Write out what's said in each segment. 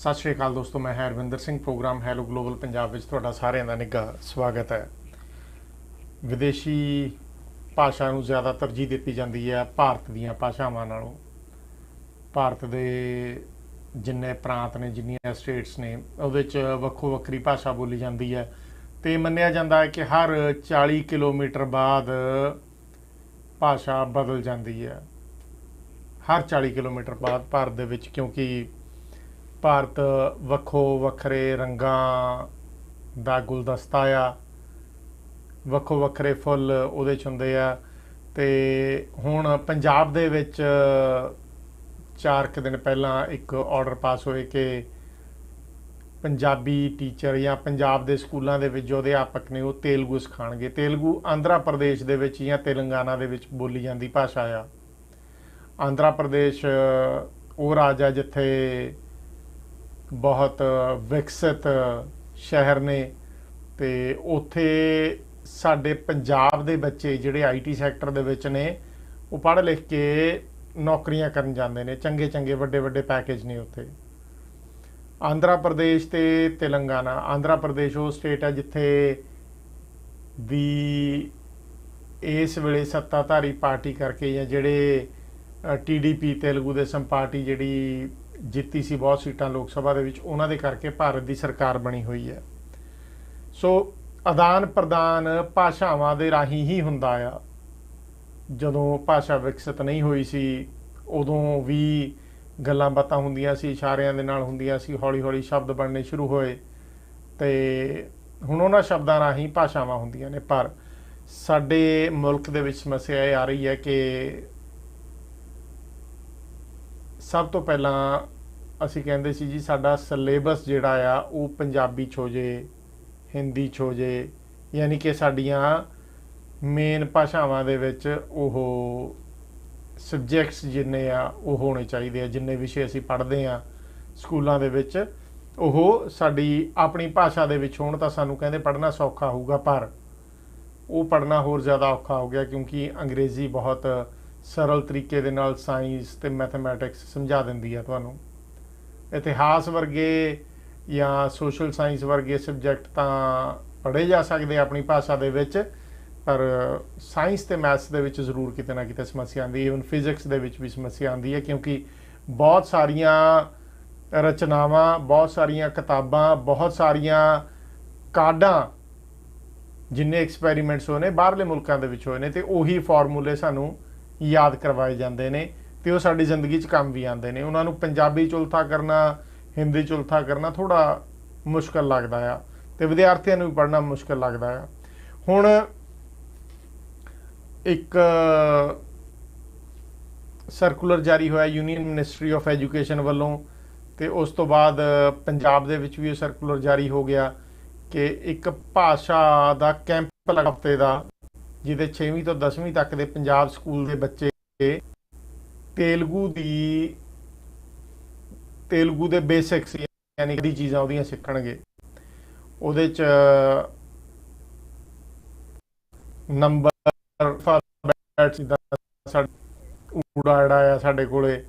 ਸਤਿ ਸ਼੍ਰੀ ਅਕਾਲ ਦੋਸਤੋ, ਮੈਂ Harvinder Singh, programme hello global Punjab ਵਿੱਚ ਤੁਹਾਡਾ ਸਾਰਿਆਂ ਦਾ ਨਿੱਘਾ ਸਵਾਗਤ ਹੈ। ਵਿਦੇਸ਼ੀ ਭਾਸ਼ਾ ਨੂੰ ਜ਼ਿਆਦਾ ਤਰਜੀਹ ਦਿੱਤੀ ਜਾਂਦੀ ਹੈ ਭਾਰਤ ਦੀਆਂ ਭਾਸ਼ਾਵਾਂ ਨਾਲੋਂ। ਭਾਰਤ ਦੇ ਜਿੰਨੇ ਪ੍ਰਾਂਤ ਨੇ, ਜਿੰਨੀਆਂ ਸਟੇਟਸ ਨੇ, ਉਹਦੇ 'ਚ ਵੱਖੋ ਵੱਖਰੀ ਭਾਸ਼ਾ ਬੋਲੀ ਜਾਂਦੀ ਹੈ। ਤੇ ਮੰਨਿਆ ਜਾਂਦਾ ਹੈ ਕਿ ਹਰ 40 ਕਿਲੋਮੀਟਰ ਬਾਅਦ ਭਾਸ਼ਾ ਬਦਲ ਜਾਂਦੀ ਹੈ। ਹਰ 40 ਕਿਲੋਮੀਟਰ ਬਾਅਦ ਭਾਰਤ ਦੇ ਵਿੱਚ, ਕਿਉਂਕਿ ਭਾਰਤ ਵੱਖੋ ਵੱਖਰੇ ਰੰਗਾਂ ਦਾ ਗੁਲਦਸਤਾ ਆ। ਵੱਖੋ ਵੱਖਰੇ ਫੁੱਲ ਉਹਦੇ ਚ ਹੁੰਦੇ ਆ। ਤੇ ਹੁਣ ਪੰਜਾਬ ਦੇ ਵਿੱਚ ਚਾਰ ਕੁ ਦਿਨ ਪਹਿਲਾਂ ਇੱਕ ਆਰਡਰ ਪਾਸ ਹੋਏ ਕਿ ਪੰਜਾਬੀ ਟੀਚਰ ਜਾਂ ਪੰਜਾਬ ਦੇ ਸਕੂਲਾਂ ਦੇ ਵਿੱਚ ਜੋ ਅਧਿਆਪਕ ਨੇ ਉਹ ਤੇਲਗੂ ਸਿਖਾਣਗੇ ਤੇਲਗੂ ਆਂਧਰਾ ਪ੍ਰਦੇਸ਼ ਦੇ ਵਿੱਚ ਜਾਂ ਤੇਲੰਗਾਨਾ ਦੇ ਵਿੱਚ ਬੋਲੀ ਜਾਂਦੀ ਭਾਸ਼ਾ ਆ। ਆਂਧਰਾ ਪ੍ਰਦੇਸ਼ ਉਹ ਰਾਜ ਆ ਜਿੱਥੇ ਬਹੁਤ ਵਿਕਸਿਤ ਸ਼ਹਿਰ ਨੇ ਤੇ ਉੱਥੇ ਸਾਡੇ ਪੰਜਾਬ ਦੇ ਬੱਚੇ ਜਿਹੜੇ ਆਈਟੀ ਸੈਕਟਰ ਦੇ ਵਿੱਚ ਨੇ, ਉਹ ਪੜ੍ਹ ਲਿਖ ਕੇ ਨੌਕਰੀਆਂ ਕਰਨ ਜਾਂਦੇ ਨੇ, ਚੰਗੇ ਚੰਗੇ ਵੱਡੇ ਵੱਡੇ ਪੈਕੇਜ ਨੇ ਉੱਥੇ। ਆਂਧਰਾ ਪ੍ਰਦੇਸ਼ ਤੇ ਤੇਲੰਗਾਨਾ, ਆਂਧਰਾ ਪ੍ਰਦੇਸ਼ ਉਹ ਸਟੇਟ ਹੈ ਜਿੱਥੇ ਦੀ ਇਸ ਵੇਲੇ ਸੱਤਾਧਾਰੀ ਪਾਰਟੀ ਕਰਕੇ ਜਾਂ ਜਿਹੜੇ ਟੀਡੀਪੀ ਤੇਲਗੂ ਦੇਸਮ ਪਾਰਟੀ ਜਿਹੜੀ ਜਿੱਤੀ ਸੀ ਬਹੁਤ ਸੀਟਾਂ ਲੋਕ ਸਭਾ ਦੇ ਵਿੱਚ, ਉਹਨਾਂ ਦੇ ਕਰਕੇ ਭਾਰਤ ਦੀ ਸਰਕਾਰ ਬਣੀ ਹੋਈ ਹੈ। ਸੋ ਆਦਾਨ ਪ੍ਰਦਾਨ ਭਾਸ਼ਾਵਾਂ ਦੇ ਰਾਹੀਂ ਹੀ ਹੁੰਦਾ ਆ। ਜਦੋਂ ਭਾਸ਼ਾ ਵਿਕਸਿਤ ਨਹੀਂ ਹੋਈ ਸੀ, ਉਦੋਂ ਵੀ ਗੱਲਾਂ ਬਾਤਾਂ ਹੁੰਦੀਆਂ ਸੀ, ਇਸ਼ਾਰਿਆਂ ਦੇ ਨਾਲ ਹੁੰਦੀਆਂ ਸੀ ਹੌਲੀ ਹੌਲੀ ਸ਼ਬਦ ਬਣਨੇ ਸ਼ੁਰੂ ਹੋਏ ਤੇ ਹੁਣ ਉਹਨਾਂ ਸ਼ਬਦਾਂ ਰਾਹੀਂ ਭਾਸ਼ਾਵਾਂ ਹੁੰਦੀਆਂ ਨੇ। ਪਰ ਸਾਡੇ ਮੁਲਕ ਦੇ ਵਿੱਚ ਸਮੱਸਿਆ ਇਹ ਆ ਰਹੀ ਹੈ ਕਿ ਸਭ ਤੋਂ ਪਹਿਲਾਂ ਅਸੀਂ ਕਹਿੰਦੇ ਸੀ ਜੀ, ਸਾਡਾ ਸਿਲੇਬਸ ਜਿਹੜਾ ਆ, ਉਹ ਪੰਜਾਬੀ ਚ ਹੋ ਜੇ, ਹਿੰਦੀ ਚ ਹੋ ਜੇ, ਯਾਨੀ ਕਿ ਸਾਡੀਆਂ ਮੇਨ ਭਾਸ਼ਾਵਾਂ ਦੇ ਵਿੱਚ ਉਹ ਸਬਜੈਕਟਸ ਜਿੰਨੇ ਆ, ਉਹ ਹੋਣੇ ਚਾਹੀਦੇ ਆ, ਜਿੰਨੇ ਵਿਸ਼ੇ ਅਸੀਂ ਪੜ੍ਹਦੇ ਆ ਸਕੂਲਾਂ ਦੇ ਵਿੱਚ, ਉਹ ਸਾਡੀ ਆਪਣੀ ਭਾਸ਼ਾ ਦੇ ਵਿੱਚ ਹੋਣ ਤਾਂ ਸਾਨੂੰ ਕਹਿੰਦੇ ਪੜ੍ਹਨਾ ਸੌਖਾ ਹੋਊਗਾ, ਪਰ ਉਹ ਪੜ੍ਹਨਾ ਹੋਰ ਜ਼ਿਆਦਾ ਔਖਾ ਹੋ ਗਿਆ ਕਿਉਂਕਿ ਅੰਗਰੇਜ਼ੀ ਬਹੁਤ ਸਰਲ ਤਰੀਕੇ ਦੇ ਨਾਲ ਸਾਇੰਸ ਤੇ ਮੈਥਮੈਟਿਕਸ ਸਮਝਾ ਦਿੰਦੀ ਆ ਤੁਹਾਨੂੰ। ਇਤਿਹਾਸ ਵਰਗੇ ਜਾਂ ਸੋਸ਼ਲ ਸਾਇੰਸ ਵਰਗੇ ਸਬਜੈਕਟ ਤਾਂ ਪੜ੍ਹੇ ਜਾ ਸਕਦੇ ਆਪਣੀ ਭਾਸ਼ਾ ਦੇ ਵਿੱਚ, ਪਰ ਸਾਇੰਸ ਤੇ ਮੈਥਸ ਦੇ ਵਿੱਚ ਜ਼ਰੂਰ ਕਿਤੇ ਨਾ ਕਿਤੇ ਸਮੱਸਿਆ ਆਉਂਦੀ ਹੈ। ਇਵਨ ਫਿਜ਼ਿਕਸ ਦੇ ਵਿੱਚ ਵੀ ਸਮੱਸਿਆ ਆਉਂਦੀ ਹੈ, ਕਿਉਂਕਿ ਬਹੁਤ ਸਾਰੀਆਂ ਰਚਨਾਵਾਂ, ਬਹੁਤ ਸਾਰੀਆਂ ਕਿਤਾਬਾਂ, ਬਹੁਤ ਸਾਰੀਆਂ ਕਾਢਾਂ ਜਿੰਨੇ ਐਕਸਪੈਰੀਮੈਂਟਸ ਹੋਏ ਨੇ, ਬਾਹਰਲੇ ਮੁਲਕਾਂ ਦੇ ਵਿੱਚ ਹੋਏ ਨੇ, ਤੇ ਉਹੀ ਫਾਰਮੂਲੇ ਸਾਨੂੰ ਯਾਦ ਕਰਵਾਏ ਜਾਂਦੇ ਨੇ। ਤੇ ਉਹ ਸਾਡੀ ਜ਼ਿੰਦਗੀ 'ਚ ਕੰਮ ਵੀ ਆਉਂਦੇ ਨੇ। ਉਹਨਾਂ ਨੂੰ ਪੰਜਾਬੀ ਚ ਉਲਥਾ ਕਰਨਾ, ਹਿੰਦੀ ਚ ਉਲਥਾ ਕਰਨਾ ਥੋੜਾ ਮੁਸ਼ਕਲ ਲੱਗਦਾ ਆ ਤੇ ਵਿਦਿਆਰਥੀਆਂ ਨੂੰ ਵੀ ਪੜ੍ਹਨਾ ਮੁਸ਼ਕਲ ਲੱਗਦਾ ਆ। ਹੁਣ ਇੱਕ ਸਰਕੂਲਰ ਜਾਰੀ ਹੋਇਆ ਯੂਨੀਅਨ ਮਿਨਿਸਟਰੀ ਆਫ ਐਜੂਕੇਸ਼ਨ ਵੱਲੋਂ ਤੇ ਉਸ ਤੋਂ ਬਾਅਦ ਪੰਜਾਬ ਦੇ ਵਿੱਚ ਵੀ ਇਹ ਸਰਕੂਲਰ ਜਾਰੀ ਹੋ ਗਿਆ ਕਿ ਇੱਕ ਭਾਸ਼ਾ ਦਾ ਕੈਂਪ ਲੱਗਾ ਹਫ਼ਤੇ ਦਾ, ਜਿਹਦੇ 6ਵੀਂ ਤੋਂ 10ਵੀਂ ਤੱਕ ਦੇ ਪੰਜਾਬ ਸਕੂਲ ਦੇ ਬੱਚੇ ਤੇਲਗੂ ਦੀ, ਤੇਲਗੂ ਦੇ ਬੇਸਿਕਸ ਯਾਨੀ ਕਿ ਚੀਜ਼ਾਂ ਉਹਦੀਆਂ ਸਿੱਖਣਗੇ। ਉਹਦੇ ਚ ਨੰਬਰ ਅਲਫਾਬੈਟਸ ਦਾ ਸਾਡੇ ਊੜਾ ਆ ਸਾਡੇ ਕੋਲੇ,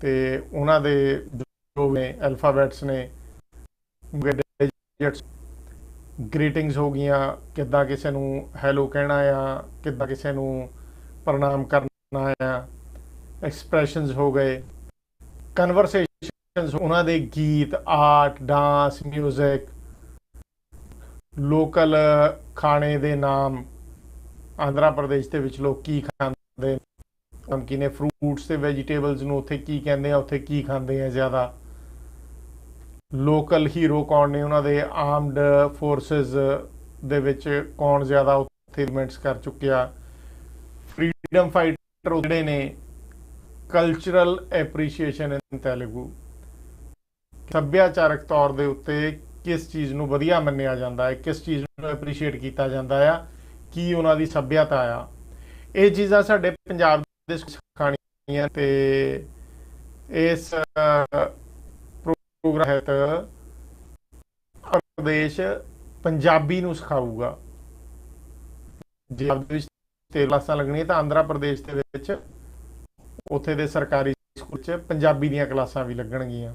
ਤੇ ਉਹਨਾਂ ਦੇ ਜੋ ਨੇ ਅਲਫਾਬੈਟਸ ਨੇ ਡਿਜਿਟਸ ਗ੍ਰੀਟਿੰਗਸ ਹੋ ਗਈਆਂ, ਕਿੱਦਾਂ ਕਿਸੇ ਨੂੰ ਹੈਲੋ ਕਹਿਣਾ ਆ, ਕਿੱਦਾਂ ਕਿਸੇ ਨੂੰ ਪ੍ਰਣਾਮ ਕਰਨਾ ਆ ਐਕਸਪ੍ਰੈਸ਼ਨਸ ਹੋ ਗਏ ਕਨਵਰਸੇਸ਼ਨਸ ਉਹਨਾਂ ਦੇ ਗੀਤ ਆਰਟ ਡਾਂਸ ਮਿਊਜ਼ਿਕ ਲੋਕਲ ਖਾਣੇ ਦੇ ਨਾਮ, ਆਂਧਰਾ ਪ੍ਰਦੇਸ਼ ਦੇ ਵਿੱਚ ਲੋਕ ਕੀ ਖਾਂਦੇ ਹਮ ਕਿਨੇ ਫਰੂਟਸ ਤੇ ਵੈਜੀਟੇਬਲਸ ਨੂੰ ਉੱਥੇ ਕੀ ਕਹਿੰਦੇ ਆ, ਉੱਥੇ ਕੀ ਖਾਂਦੇ ਆ ਜ਼ਿਆਦਾ। ਲੋਕਲ ਹੀਰੋ ਕੌਣ ਨੇ, ਉਹਨਾਂ ਦੇ ਆਰਮਡ ਫੋਰਸਸ ਦੇ ਵਿੱਚ ਕੌਣ ਜ਼ਿਆਦਾ ਉੱਥੇ ਇਵੈਂਟਸ ਕਰ ਚੁੱਕਿਆ। ਫਰੀडम ਫਾਈਟਰ ਜਿਹੜੇ ਨੇ ਕਲਚਰਲ ਐਪਰੀਸ਼ੀਏਸ਼ਨ ਇਨ ਤੇਲਗੂ ਸੱਭਿਆਚਾਰਕ ਤੌਰ ਦੇ ਉੱਤੇ ਕਿਸ ਚੀਜ਼ ਨੂੰ ਵਧੀਆ ਮੰਨਿਆ ਜਾਂਦਾ ਹੈ, ਕਿਸ ਚੀਜ਼ ਨੂੰ ਐਪਰੀਸ਼ੀਏਟ ਕੀਤਾ ਜਾਂਦਾ ਆ ਕੀ ਉਹਨਾਂ ਦੀ ਸੱਭਿਅਤਾ ਆ। ਇਹ ਚੀਜ਼ਾਂ ਸਾਡੇ ਪੰਜਾਬ ਦੇ ਸਿਖਾਣੀਆਂ ਤੇ ਇਸ ਪ੍ਰੋਗਰਾਮ ਹੈ ਪ੍ਰਦੇਸ਼ ਪੰਜਾਬੀ ਨੂੰ ਸਿਖਾਊਗਾ। ਜੇ ਆਪ ਦੇ ਵਿੱਚ ਤੇ ਕਲਾਸਾਂ ਲੱਗਣੀਆਂ ਤਾਂ ਆਂਧਰਾ ਪ੍ਰਦੇਸ਼ ਦੇ ਵਿੱਚ ਉੱਥੇ ਦੇ ਸਰਕਾਰੀ ਸਕੂਲ 'ਚ ਪੰਜਾਬੀ ਦੀਆਂ ਕਲਾਸਾਂ ਵੀ ਲੱਗਣਗੀਆਂ।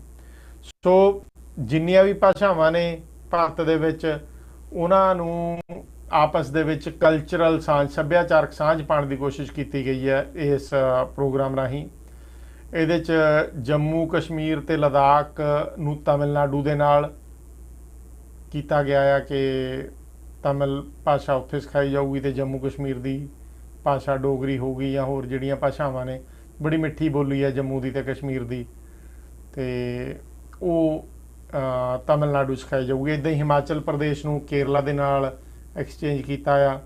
ਸੋ ਜਿੰਨੀਆਂ ਵੀ ਭਾਸ਼ਾਵਾਂ ਨੇ ਭਾਰਤ ਦੇ ਵਿੱਚ, ਉਹਨਾਂ ਨੂੰ ਆਪਸ ਦੇ ਵਿੱਚ ਕਲਚਰਲ ਸਾਂਝ, ਸੱਭਿਆਚਾਰਕ ਸਾਂਝ ਪਾਉਣ ਦੀ ਕੋਸ਼ਿਸ਼ ਕੀਤੀ ਗਈ ਹੈ ਇਸ ਪ੍ਰੋਗਰਾਮ ਰਾਹੀਂ। ਇਹਦੇ ਚ ਜੰਮੂ, ਕਸ਼ਮੀਰ ਤੇ ਲਦਾਖ ਨੂੰ ਤਮਿਲਨਾਡੂ ਦੇ ਨਾਲ ਕੀਤਾ ਗਿਆ ਆ ਕਿ ਤਮਿਲ ਭਾਸ਼ਾ ਉੱਥੇ ਸਿਖਾਈ ਜਾਊਗੀ ਤੇ ਜੰਮੂ ਕਸ਼ਮੀਰ ਦੀ ਭਾਸ਼ਾ ਡੋਗਰੀ ਹੋਊਗੀ ਜਾਂ ਹੋਰ ਜਿਹੜੀਆਂ ਭਾਸ਼ਾਵਾਂ ਨੇ ਬੜੀ ਮਿੱਠੀ ਬੋਲੀ ਹੈ ਜੰਮੂ ਦੀ ਤੇ ਕਸ਼ਮੀਰ ਦੀ ਤੇ ਉਹ ਤਾਮਿਲਨਾਡੂ ਤਮਿਲਨਾਡੂ ਸਿਖਾਈ ਜਾਊਗੀ। ਇਦਾਂ ਹੀ ਹਿਮਾਚਲ ਪ੍ਰਦੇਸ਼ ਨੂੰ ਕੇਰਲਾ ਦੇ ਨਾਲ ਐਕਸਚੇਂਜ ਕੀਤਾ ਆ।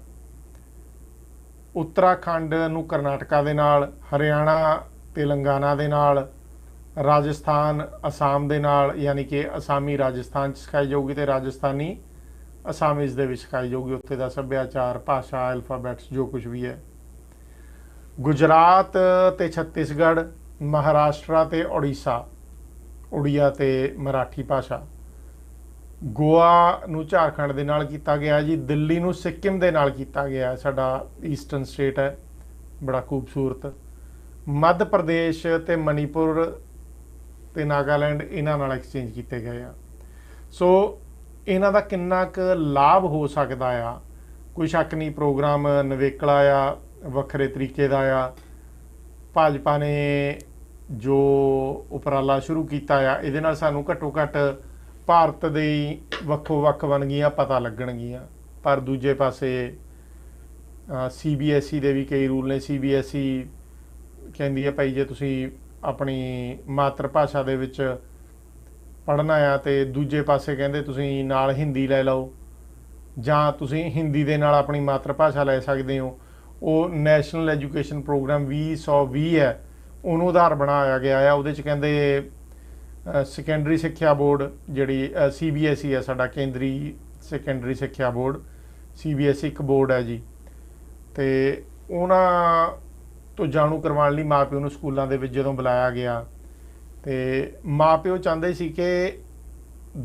ਉੱਤਰਾਖੰਡ ਨੂੰ ਕਰਨਾਟਕਾ ਦੇ ਨਾਲ, ਹਰਿਆਣਾ, ਤੇਲੰਗਾਨਾ ਦੇ ਨਾਲ, ਰਾਜਸਥਾਨ, ਅਸਾਮ ਦੇ ਨਾਲ, ਯਾਨੀ ਕਿ ਅਸਾਮੀ ਰਾਜਸਥਾਨ ਚ ਸਿਖਾਈ ਜਾਊਗੀ ਤੇ ਰਾਜਸਥਾਨੀ ਅਸਾਮੀਜ਼ ਦੇ ਵਿੱਚ ਸਿਖਾਈ ਜਾਊਗੀ। ਉੱਥੇ ਦਾ ਸੱਭਿਆਚਾਰ, ਭਾਸ਼ਾ ਅਲਫਾਬੈਟਸ ਜੋ ਕੁਝ ਵੀ ਹੈ। ਗੁਜਰਾਤ ਤੇ ਛੱਤੀਸਗੜ੍ਹ, ਮਹਾਰਾਸ਼ਟਰ ਤੇ ਉੜੀਸਾ, ਉੜੀਆ ਤੇ ਮਰਾਠੀ ਭਾਸ਼ਾ। ਗੋਆ ਨੂੰ ਝਾਰਖੰਡ ਦੇ ਨਾਲ ਕੀਤਾ ਗਿਆ ਜੀ, ਦਿੱਲੀ ਨੂੰ ਸਿੱਕਿਮ ਦੇ ਨਾਲ ਕੀਤਾ ਗਿਆ, ਸਾਡਾ ਈਸਟਰਨ ਸਟੇਟ ਹੈ, ਬੜਾ ਖੂਬਸੂਰਤ। ਮੱਧ ਪ੍ਰਦੇਸ਼ ਤੇ ਮਨੀਪੁਰ ਤੇ ਨਾਗਾਲੈਂਡ ਇਹਨਾਂ ਨਾਲ ਐਕਸਚੇਂਜ ਕੀਤੇ ਗਏ ਆ। ਸੋ ਇਹਨਾਂ ਦਾ ਕਿੰਨਾ ਕੁ ਲਾਭ ਹੋ ਸਕਦਾ ਆ, ਕੋਈ ਸ਼ੱਕ ਨਹੀਂ, ਪ੍ਰੋਗਰਾਮ ਨਵੇਕਲਾ ਆ ਵੱਖਰੇ ਤਰੀਕੇ ਦਾ ਆ। ਭਾਜਪਾ ਨੇ ਜੋ ਉਪਰਾਲਾ ਸ਼ੁਰੂ ਕੀਤਾ ਆ, ਇਹਦੇ ਨਾਲ ਸਾਨੂੰ ਘੱਟੋ ਘੱਟ ਭਾਰਤ ਦੇ ਵੱਖੋ ਵੱਖ ਵੰਨਗੀਆਂ ਪਤਾ ਲੱਗਣਗੀਆਂ। ਪਰ ਦੂਜੇ ਪਾਸੇ ਸੀਬੀਐਸਈ ਦੇ ਵੀ ਕਈ ਰੂਲ ਨੇ। ਸੀਬੀਐਸਈ ਕਹਿੰਦੀ ਹੈ ਭਾਈ ਜੇ ਤੁਸੀਂ ਆਪਣੀ ਮਾਤਰ ਭਾਸ਼ਾ ਦੇ ਵਿੱਚ ਪੜ੍ਹਨਾ ਆ, ਤੇ ਦੂਜੇ ਪਾਸੇ ਕਹਿੰਦੇ ਤੁਸੀਂ ਨਾਲ ਹਿੰਦੀ ਲੈ ਲਓ। ਜਾਂ ਤੁਸੀਂ ਹਿੰਦੀ ਦੇ ਨਾਲ ਆਪਣੀ ਮਾਤਰ ਭਾਸ਼ਾ ਲੈ ਸਕਦੇ ਹੋ। ਉਹ ਨੈਸ਼ਨਲ ਐਜੂਕੇਸ਼ਨ ਪ੍ਰੋਗਰਾਮ 2020 ਹੈ, ਉਹਨੂੰ ਆਧਾਰ ਬਣਾਇਆ ਗਿਆ ਆ। ਉਹਦੇ ਚ ਕਹਿੰਦੇ ਸੈਕੰਡਰੀ ਸਿੱਖਿਆ ਬੋਰਡ ਜਿਹੜੀ ਸੀਬੀਐਸਈ ਹੈ ਸਾਡਾ ਕੇਂਦਰੀ ਸੈਕੰਡਰੀ ਸਿੱਖਿਆ ਬੋਰਡ। ਸੀਬੀਐਸਈ ਇੱਕ ਬੋਰਡ ਹੈ ਜੀ। ਤੇ ਉਹਨਾਂ ਤੋਂ ਜਾਣੂ ਕਰਵਾਉਣ ਲਈ ਮਾਪਿਓ ਨੂੰ ਸਕੂਲਾਂ ਦੇ ਵਿੱਚ ਜਦੋਂ ਬੁਲਾਇਆ ਗਿਆ, ਤੇ ਮਾਪਿਓ ਚਾਹੁੰਦੇ ਸੀ ਕਿ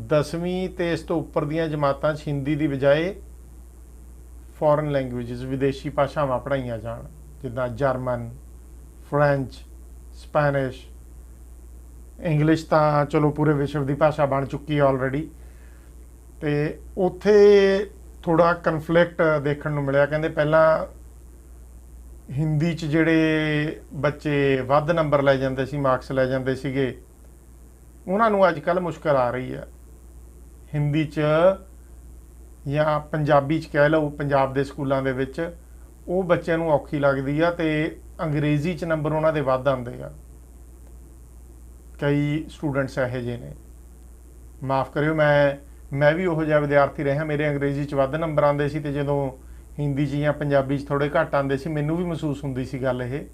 10ਵੀਂ ਤੇ ਇਸ ਤੋਂ ਉੱਪਰ ਦੀਆਂ ਜਮਾਤਾਂ 'ਚ ਹਿੰਦੀ ਦੀ ਬਜਾਏ ਫੋਰਨ ਲੈਂਗੁਏਜਸ ਵਿਦੇਸ਼ੀ ਭਾਸ਼ਾਵਾਂ ਪੜ੍ਹਾਈਆਂ ਜਾਣ, ਜਿੱਦਾਂ ਜਰਮਨ ਫ੍ਰੈਂਚ ਸਪੈਨਿਸ਼ ਇੰਗਲਿਸ਼ ਤਾਂ ਚਲੋ ਪੂਰੇ ਵਿਸ਼ਵ ਦੀ ਭਾਸ਼ਾ ਬਣ ਚੁੱਕੀ ਹੈ ਆਲਰੇਡੀ ਤੇ ਉੱਥੇ ਥੋੜਾ ਕਨਫਲਿਕਟ ਦੇਖਣ ਨੂੰ ਮਿਲਿਆ, ਕਹਿੰਦੇ ਪਹਿਲਾਂ ਹਿੰਦੀ ਚ ਜਿਹੜੇ ਬੱਚੇ ਵੱਧ ਨੰਬਰ ਲੈ ਜਾਂਦੇ ਸੀ ਮਾਰਕਸ ਲੈ ਜਾਂਦੇ ਸੀਗੇ, ਉਹਨਾਂ ਨੂੰ ਅੱਜ ਕੱਲ ਮੁਸ਼ਕਲ ਆ ਰਹੀ ਹੈ। ਹਿੰਦੀ ਚ ਜਾਂ ਪੰਜਾਬੀ ਚ ਕਹਿ ਲਓ, ਪੰਜਾਬ ਦੇ ਸਕੂਲਾਂ ਦੇ ਵਿੱਚ, ਉਹ ਬੱਚਿਆਂ ਨੂੰ ਔਖੀ ਲੱਗਦੀ ਆ ਤੇ ਅੰਗਰੇਜ਼ੀ ਚ ਨੰਬਰ ਉਹਨਾਂ ਦੇ ਵੱਧ ਆਉਂਦੇ ਆ। ਕਈ ਸਟੂਡੈਂਟਸ ਇਹੋ ਜਿਹੇ ਨੇ। ਮਾਫ ਕਰਿਓ, ਮੈਂ ਮੈਂ ਵੀ ਉਹੋ ਜਿਹਾ ਵਿਦਿਆਰਥੀ ਰਿਹਾ, ਮੇਰੇ ਅੰਗਰੇਜ਼ੀ ਚ ਵੱਧ ਨੰਬਰ ਆਉਂਦੇ ਸੀ ਤੇ ਜਦੋਂ ਹਿੰਦੀ ਚ ਜਾਂ ਪੰਜਾਬੀ ਚ ਥੋੜੇ ਘੱਟ ਆਉਂਦੇ ਸੀ, ਮੈਨੂੰ ਵੀ ਮਹਿਸੂਸ ਹੁੰਦੀ ਸੀ ਗੱਲ ਇਹ।